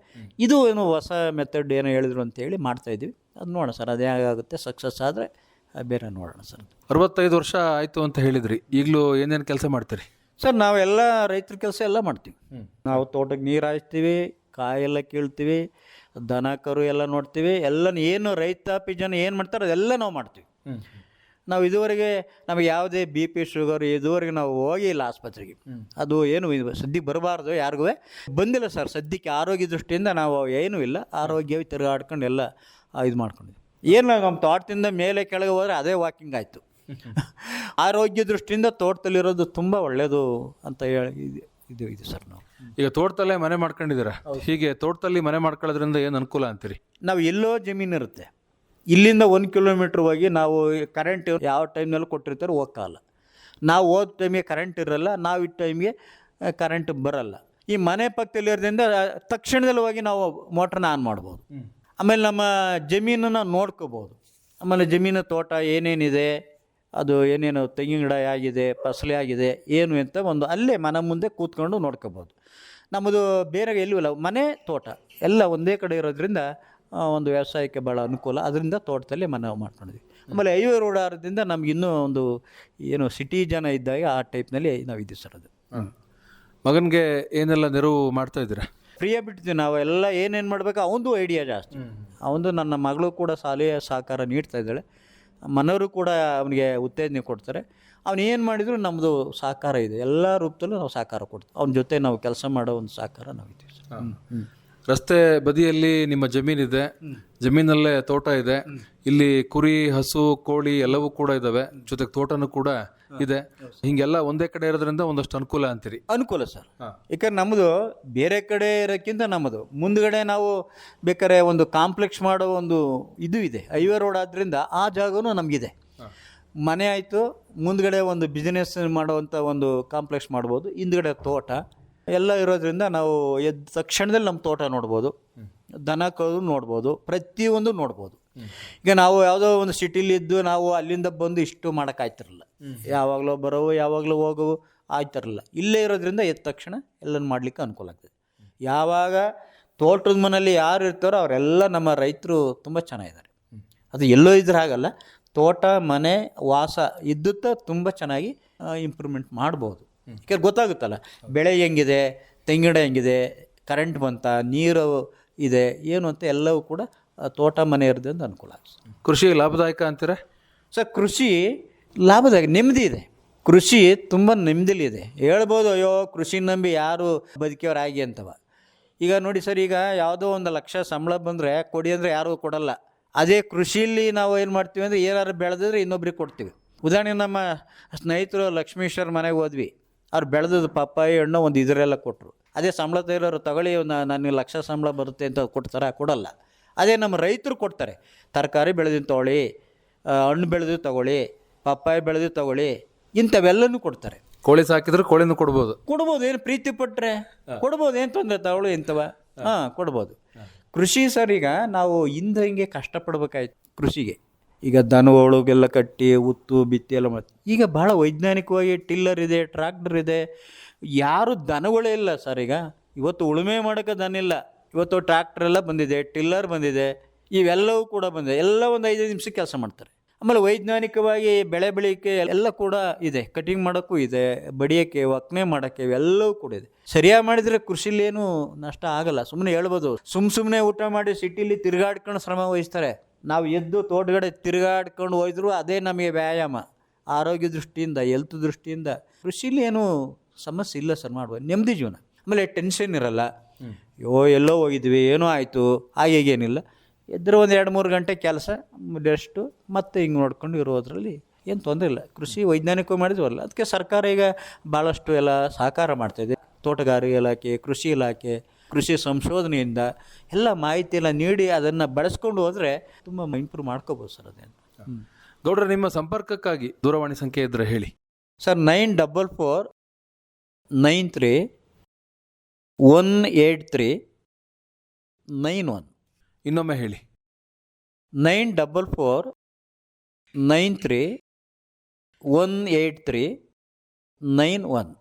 ಇದು ಏನು ಹೊಸ ಮೆಥಡ್ ಏನೋ ಹೇಳಿದ್ರು ಅಂತೇಳಿ ಮಾಡ್ತಾಯಿದ್ವಿ ಅದು ನೋಡೋಣ ಸರ್ ಅದೇ ಆಗುತ್ತೆ ಸಕ್ಸಸ್ ಆದರೆ ಬೇರೆ ನೋಡೋಣ ಸರ್. ಅರವತ್ತೈದು ವರ್ಷ ಆಯಿತು ಅಂತ ಹೇಳಿದ್ರಿ. ಈಗಲೂ ಏನೇನು ಕೆಲಸ ಮಾಡ್ತೀರಿ? ಸರ್ ನಾವೆಲ್ಲ ರೈತರ ಕೆಲಸ ಎಲ್ಲ ಮಾಡ್ತೀವಿ. ನಾವು ತೋಟಕ್ಕೆ ನೀರು ಹಾಯಿಸ್ತೀವಿ ಕಾಯೆಲ್ಲ ಕೀಳ್ತೀವಿ ದನ ಕರು ಎಲ್ಲ ನೋಡ್ತೀವಿ ಎಲ್ಲ ಏನು ರೈತಾಪಿ ಜನ ಏನು ಮಾಡ್ತಾರೆ ಅದೆಲ್ಲ ನಾವು ಮಾಡ್ತೀವಿ. ನಾವು ಇದುವರೆಗೆ ನಮಗೆ ಯಾವುದೇ ಬಿ ಪಿ ಶುಗರ್ ಇದುವರೆಗೆ ನಾವು ಹೋಗಿಲ್ಲ ಆಸ್ಪತ್ರೆಗೆ. ಅದು ಏನು ಇದು ಸದ್ಯಕ್ಕೆ ಬರಬಾರ್ದು ಯಾರಿಗೂ. ಬಂದಿಲ್ಲ ಸರ್ ಸದ್ಯಕ್ಕೆ ಆರೋಗ್ಯ ದೃಷ್ಟಿಯಿಂದ ನಾವು ಏನೂ ಇಲ್ಲ. ಆರೋಗ್ಯ ತಿರುಗಾಡ್ಕೊಂಡು ಎಲ್ಲ ಇದು ಮಾಡ್ಕೊಂಡಿದ್ವಿ. ಏನು ನಮ್ಮ ತೋಟದಿಂದ ಮೇಲೆ ಕೆಳಗೆ ಹೋದರೆ ಅದೇ ವಾಕಿಂಗ್ ಆಯಿತು. (laughs) ಆರೋಗ್ಯ ದೃಷ್ಟಿಯಿಂದ ತೋಟದಲ್ಲಿರೋದು ತುಂಬ ಒಳ್ಳೆಯದು ಅಂತ ಹೇಳಿ ಇದು ಇದು ಇದು ಸರ್ ನಾವು. ಈಗ ತೋಟದಲ್ಲೇ ಮನೆ ಮಾಡ್ಕೊಂಡಿದ್ದೀರಾ? ಹೀಗೆ ತೋಟದಲ್ಲಿ ಮನೆ ಮಾಡ್ಕೊಳ್ಳೋದ್ರಿಂದ ಏನು ಅನುಕೂಲ ಅಂತೀರಿ? ನಾವು ಎಲ್ಲೋ ಜಮೀನು ಇರುತ್ತೆ. ಇಲ್ಲಿಂದ ಒಂದು ಕಿಲೋಮೀಟ್ರ್ ಹೋಗಿ ನಾವು ಕರೆಂಟ್ ಯಾವ ಟೈಮ್ನಲ್ಲಿ ಕೊಟ್ಟಿರ್ತಾರೆ ಹೋಗಲ್ಲ ನಾವು ಹೋದ ಟೈಮಿಗೆ ಕರೆಂಟ್ ಇರಲ್ಲ ನಾವು ಈ ಟೈಮ್ಗೆ ಕರೆಂಟ್ ಬರಲ್ಲ. ಈ ಮನೆ ಪಕ್ಕದಲ್ಲಿ ಇರೋದ್ರಿಂದ ತಕ್ಷಣದಲ್ಲಿ ಹೋಗಿ ನಾವು ಮೋಟ್ರನ್ನ ಆನ್ ಮಾಡ್ಬೋದು. ಆಮೇಲೆ ನಮ್ಮ ಜಮೀನನ್ನು ನೋಡ್ಕೋಬೋದು. ಆಮೇಲೆ ಜಮೀನು ತೋಟ ಏನೇನಿದೆ ಅದು ಏನೇನು ತೆಂಗಿನ ಗಿಡ ಆಗಿದೆ ಫಸಲಿ ಆಗಿದೆ ಏನು ಅಂತ ಒಂದು ಅಲ್ಲೇ ಮನೆ ಮುಂದೆ ಕೂತ್ಕೊಂಡು ನೋಡ್ಕೋಬೋದು. ನಮ್ಮದು ಬೇರೆ ಎಲ್ಲೂ ಇಲ್ಲ. ಮನೆ ತೋಟ ಎಲ್ಲ ಒಂದೇ ಕಡೆ ಇರೋದ್ರಿಂದ ಒಂದು ವ್ಯವಸಾಯಕ್ಕೆ ಭಾಳ ಅನುಕೂಲ. ಅದರಿಂದ ತೋಟದಲ್ಲಿ ಮನೆ ಮಾಡ್ಕೊಂಡಿದ್ವಿ. ಆಮೇಲೆ ಹೈವೇ ರೋಡ್ ಆರೋದ್ರಿಂದ ನಮ್ಗೆ ಇನ್ನೂ ಒಂದು ಏನು ಸಿಟಿ ಜನ ಇದ್ದಾಗ ಆ ಟೈಪ್ನಲ್ಲಿ ನಾವು ಇದ್ದೀವಿ ಸರ್ ಅದು. ಮಗನಿಗೆ ಏನೆಲ್ಲ ನೆರವು ಮಾಡ್ತಾ ಇದ್ದೀರಾ? ಫ್ರೀಯಾಗಿ ಬಿಟ್ಟಿದ್ದೀವಿ ನಾವು. ಎಲ್ಲ ಏನೇನು ಮಾಡಬೇಕು ಅವನದು ಐಡಿಯಾ ಜಾಸ್ತಿ. ಅವನದು ನನ್ನ ಮಗಳು ಕೂಡ ಶಾಲೆಯ ಸಹಕಾರ ನೀಡ್ತಾ ಇದ್ದಾಳೆ. ಮನೆಯವರು ಕೂಡ ಅವನಿಗೆ ಉತ್ತೇಜನೆ ಕೊಡ್ತಾರೆ. ಅವನು ಏನು ಮಾಡಿದ್ರು ನಮ್ಮದು ಸಹಕಾರ ಇದೆ. ಎಲ್ಲ ರೂಪದಲ್ಲೂ ನಾವು ಸಹಕಾರ ಕೊಡ್ತೀವಿ. ಅವನ ಜೊತೆ ನಾವು ಕೆಲಸ ಮಾಡೋ ಒಂದು ಸಹಕಾರ ನಾವು ಇದ್ದೀವಿ ಸರ್. ರಸ್ತೆ ಬದಿಯಲ್ಲಿ ನಿಮ್ಮ ಜಮೀನಿದೆ ಜಮೀನಲ್ಲೇ ತೋಟ ಇದೆ. ಇಲ್ಲಿ ಕುರಿ ಹಸು ಕೋಳಿ ಎಲ್ಲವೂ ಕೂಡ ಇದ್ದಾವೆ ಜೊತೆಗೆ ತೋಟನೂ ಕೂಡ ಇದೆ. ಹಿಂಗೆಲ್ಲ ಒಂದೇ ಕಡೆ ಇರೋದ್ರಿಂದ ಒಂದಷ್ಟು ಅನುಕೂಲ ಅಂತೀರಿ. ಅನುಕೂಲ ಸರ್. ಯಾಕಂದ್ರೆ ನಮ್ಮದು ಬೇರೆ ಕಡೆ ಇರೋಕ್ಕಿಂತ ನಮ್ಮದು. ಮುಂದ್ಗಡೆ ನಾವು ಬೇಕಾದ್ರೆ ಒಂದು ಕಾಂಪ್ಲೆಕ್ಸ್ ಮಾಡೋ ಒಂದು ಇದು ಇದೆ. ಹೈವೇ ರೋಡ್ ಆದ್ದರಿಂದ ಆ ಜಾಗನೂ ನಮಗಿದೆ. ಮನೆ ಆಯಿತು, ಮುಂದ್ಗಡೆ ಒಂದು ಬಿಸ್ನೆಸ್ ಮಾಡುವಂಥ ಒಂದು ಕಾಂಪ್ಲೆಕ್ಸ್ ಮಾಡ್ಬೋದು, ಹಿಂದ್ಗಡೆ ತೋಟ. ಎಲ್ಲ ಇರೋದ್ರಿಂದ ನಾವು ಎದ್ದ ತಕ್ಷಣದಲ್ಲಿ ನಮ್ಮ ತೋಟ ನೋಡ್ಬೋದು, ದನ ಕರು ನೋಡ್ಬೋದು, ಪ್ರತಿಯೊಂದು ನೋಡ್ಬೋದು. ಈಗ ನಾವು ಯಾವುದೋ ಒಂದು ಸಿಟಿಲಿ ಇದ್ದು ನಾವು ಅಲ್ಲಿಂದ ಬಂದು ಇಷ್ಟು ಮಾಡೋಕ್ಕಾಯ್ತಿರಲಿಲ್ಲ ಯಾವಾಗಲೂ ಬರೋವು, ಯಾವಾಗಲೂ ಹೋಗೋವು ಆಯ್ತಿರಲಿಲ್ಲ ಇಲ್ಲೇ ಇರೋದ್ರಿಂದ ಎದ್ದ ತಕ್ಷಣ ಎಲ್ಲನೂ ಮಾಡಲಿಕ್ಕೆ ಅನುಕೂಲ ಆಗ್ತದೆ. ಯಾವಾಗ ತೋಟದ ಮನೆಯಲ್ಲಿ ಯಾರು ಇರ್ತಾರೋ ಅವರೆಲ್ಲ ನಮ್ಮ ರೈತರು ತುಂಬ ಚೆನ್ನಾಗಿದ್ದಾರೆ. ಅದು ಎಲ್ಲೋ ಇದ್ರೆ ಹಾಗಲ್ಲ. ತೋಟ ಮನೆ ವಾಸ ಇದ್ದುತ್ತ ತುಂಬ ಚೆನ್ನಾಗಿ ಇಂಪ್ರೂವ್ಮೆಂಟ್ ಮಾಡ್ಬೋದು. ಯಾಕಂದ್ರೆ ಗೊತ್ತಾಗುತ್ತಲ್ಲ ಬೆಳೆ ಹೆಂಗಿದೆ ತೆಂಗಿನ ಹೆಂಗಿದೆ ಕರೆಂಟ್ ಬಂತ ನೀರು ಇದೆ ಏನು ಅಂತ ಎಲ್ಲವೂ ಕೂಡ ತೋಟ ಮನೆ ಇರೋದ್ರಿಂದ ಅನುಕೂಲ ಆಗ್ತದೆ ಕೃಷಿ ಲಾಭದಾಯಕ ಅಂತೀರ? ಸರ್ ಕೃಷಿ ಲಾಭದಾಯಕ ನೆಮ್ಮದಿ ಇದೆ. ಕೃಷಿ ತುಂಬ ನೆಮ್ಮದಿಲಿದೆ ಹೇಳ್ಬೋದು ಅಯ್ಯೋ ಕೃಷಿ ನಂಬಿ ಯಾರು ಬದುಕಿಯವರಾಗಿ ಅಂತವ. ಈಗ ನೋಡಿ ಸರ್ ಈಗ ಯಾವುದೋ ಒಂದು ಲಕ್ಷ ಸಂಬಳ ಬಂದರೆ ಕೊಡಿ ಅಂದರೆ ಯಾರಿಗೂ ಕೊಡಲ್ಲ. ಅದೇ ಕೃಷಿಯಲ್ಲಿ ನಾವು ಏನು ಮಾಡ್ತೀವಿ ಅಂದರೆ ಏನಾದ್ರು ಬೆಳೆದಿದ್ರೆ ಇನ್ನೊಬ್ರಿಗೆ ಕೊಡ್ತೀವಿ. ಉದಾಹರಣೆ ನಮ್ಮ ಸ್ನೇಹಿತರು ಲಕ್ಷ್ಮೀಶ್ವರ ಮನೆಗೆ ಹೋದ್ವಿ. ಅವ್ರು ಬೆಳೆದದ್ದು ಪಪ್ಪಾಯಿ ಹಣ್ಣು ಒಂದು ಇದರೆಲ್ಲ ಕೊಟ್ಟರು ಅದೇ ಸಂಬಳ ತೆಗಿರೋರು ತಗೊಳ್ಳಿ ಒಂದು ನನಗೆ ಲಕ್ಷ ಸಂಬಳ ಬರುತ್ತೆ ಅಂತ ಕೊಡ್ತಾರೆ ಕೊಡಲ್ಲ. ಅದೇ ನಮ್ಮ ರೈತರು ಕೊಡ್ತಾರೆ ತರಕಾರಿ ಬೆಳೆದಿದ್ದು ತೊಗೊಳ್ಳಿ ಹಣ್ಣು ಬೆಳೆದು ತಗೊಳ್ಳಿ ಪಪ್ಪಾಯಿ ಬೆಳೆದು ತಗೊಳ್ಳಿ ಇಂಥವೆಲ್ಲನೂ ಕೊಡ್ತಾರೆ. ಕೋಳಿ ಸಾಕಿದ್ರೆ ಕೋಳಿನೂ ಕೊಡ್ಬೋದು. ಕೊಡ್ಬೋದು ಏನು ಪ್ರೀತಿ ಪಟ್ಟರೆ ಕೊಡ್ಬೋದು ಏನು ತೊಂದರೆ ತಗೊಳ್ಳಿ ಇಂಥವ ಹಾಂ. ಕೊಡ್ಬೋದು. ಕೃಷಿ ಸರ್, ಈಗ ನಾವು ಹಿಂದೆ ಹಿಂಗೆ ಕಷ್ಟಪಡ್ಬೇಕಾಯ್ತು ಕೃಷಿಗೆ. ಈಗ ದನಗಳಿಗೆಲ್ಲ ಕಟ್ಟಿ, ಉತ್ತು, ಬಿತ್ತಿ ಎಲ್ಲ ಮಾಡಿ, ಈಗ ಭಾಳ ವೈಜ್ಞಾನಿಕವಾಗಿ ಟಿಲ್ಲರ್ ಇದೆ, ಟ್ರ್ಯಾಕ್ಟರ್ ಇದೆ. ಯಾರು ದನಗಳೇ ಇಲ್ಲ ಸರ್ ಈಗ. ಇವತ್ತು ಉಳುಮೆ ಮಾಡೋಕ್ಕೆ ದನ ಇಲ್ಲ. ಇವತ್ತು ಟ್ರ್ಯಾಕ್ಟರ್ ಎಲ್ಲ ಬಂದಿದೆ, ಟಿಲ್ಲರ್ ಬಂದಿದೆ. ಇವೆಲ್ಲವೂ ಕೂಡ ಬಂದಿದೆ. ಎಲ್ಲ ಒಂದು ಐದೈದು ನಿಮಿಷಕ್ಕೆ ಕೆಲಸ ಮಾಡ್ತಾರೆ. ಆಮೇಲೆ ವೈಜ್ಞಾನಿಕವಾಗಿ ಬೆಳೆ ಬೆಳೆಯೋಕ್ಕೆ ಎಲ್ಲ ಕೂಡ ಇದೆ. ಕಟಿಂಗ್ ಮಾಡೋಕ್ಕೂ ಇದೆ ಬಡಿಯೋಕ್ಕೆ ಒಕ್ಕನೆ ಮಾಡೋಕ್ಕೆ ಎಲ್ಲವೂ ಕೂಡ ಇದೆ. ಸರಿಯಾಗಿ ಮಾಡಿದರೆ ಕೃಷಿಲೇನು ಏನು ನಷ್ಟ ಆಗಲ್ಲ. ಸುಮ್ಮನೆ ಹೇಳ್ಬೋದು ಸುಮ್ಮ ಸುಮ್ಮನೆ ಊಟ ಮಾಡಿ ಸಿಟಿಲಿ ತಿರುಗಾಡ್ಕೊಂಡು ಶ್ರಮ ವಹಿಸ್ತಾರೆ. ನಾವು ಎದ್ದು ತೋಟಗಡೆ ತಿರುಗಾಡ್ಕೊಂಡು ಹೋಯ್ದ್ರು ಅದೇ ನಮಗೆ ವ್ಯಾಯಾಮ. ಆರೋಗ್ಯ ದೃಷ್ಟಿಯಿಂದ ಹೆಲ್ತ್ ದೃಷ್ಟಿಯಿಂದ. ಕೃಷಿಲಿ ಏನು ಸಮಸ್ಯೆ ಇಲ್ಲ ಸರ್ ಮಾಡುವ. ನೆಮ್ಮದಿ ಜೀವನ. ಆಮೇಲೆ ಟೆನ್ಷನ್ ಇರಲ್ಲ. ಯೋ ಎಲ್ಲೋ ಹೋಗಿದ್ವಿ ಏನೋ ಆಯಿತು ಹಾಗೆ ಎದ್ರೆ ಒಂದು ಎರಡು ಮೂರು ಗಂಟೆ ಕೆಲಸ ರೆಸ್ಟು ಮತ್ತೆ ಹಿಂಗೆ ನೋಡ್ಕೊಂಡು ಇರೋದ್ರಲ್ಲಿ ಏನು ತೊಂದರೆ ಇಲ್ಲ. ಕೃಷಿ ವೈಜ್ಞಾನಿಕವಾಗಿ ಮಾಡಿದ್ವಲ್ಲ ಅದಕ್ಕೆ ಸರ್ಕಾರ ಈಗ ಭಾಳಷ್ಟು ಎಲ್ಲ ಸಹಕಾರ ಮಾಡ್ತಾಯಿದೆ ತೋಟಗಾರಿಕೆ ಇಲಾಖೆ ಕೃಷಿ ಇಲಾಖೆ ಕೃಷಿ ಸಂಶೋಧನೆಯಿಂದ ಎಲ್ಲ ಮಾಹಿತಿಯೆಲ್ಲ ನೀಡಿ ಅದನ್ನು ಬಳಸ್ಕೊಂಡು ಹೋದರೆ ತುಂಬ ಇಂಪ್ರೂವ್ ಮಾಡ್ಕೋಬೋದು ಸರ್ ಅದೇನು. ಗೌಡ್ರ ನಿಮ್ಮ ಸಂಪರ್ಕಕ್ಕಾಗಿ ದೂರವಾಣಿ ಸಂಖ್ಯೆ ಇದ್ರೆ ಹೇಳಿ. Sir nine double four nine three one eight three nine one. ಇನ್ನೊಮ್ಮೆ ಹೇಳಿ. Nine double four nine three one eight three nine one.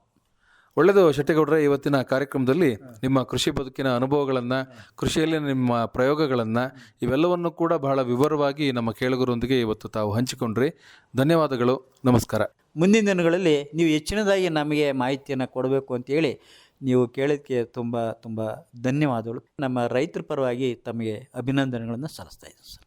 ಒಳ್ಳೆಯದು ಶೆಟ್ಟಿಗೌಡ್ರೆ ಇವತ್ತಿನ ಕಾರ್ಯಕ್ರಮದಲ್ಲಿ ನಿಮ್ಮ ಕೃಷಿ ಬದುಕಿನ ಅನುಭವಗಳನ್ನು ಕೃಷಿಯಲ್ಲಿ ನಿಮ್ಮ ಪ್ರಯೋಗಗಳನ್ನು ಇವೆಲ್ಲವನ್ನು ಕೂಡ ಬಹಳ ವಿವರವಾಗಿ ನಮ್ಮ ಕೇಳುಗರೊಂದಿಗೆ ಇವತ್ತು ತಾವು ಹಂಚಿಕೊಂಡ್ರಿ. ಧನ್ಯವಾದಗಳು ನಮಸ್ಕಾರ. ಮುಂದಿನ ದಿನಗಳಲ್ಲಿ ನೀವು ಹೆಚ್ಚಿನದಾಗಿ ನಮಗೆ ಮಾಹಿತಿಯನ್ನು ಕೊಡಬೇಕು ಅಂತೇಳಿ ನೀವು ಕೇಳಿದ್ದಕ್ಕೆ ತುಂಬ ತುಂಬ ಧನ್ಯವಾದಗಳು. ನಮ್ಮ ರೈತರ ಪರವಾಗಿ ತಮಗೆ ಅಭಿನಂದನೆಗಳನ್ನು ಸಲ್ಲಿಸ್ತಾ ಇದ್ದೀನಿ ಸರ್.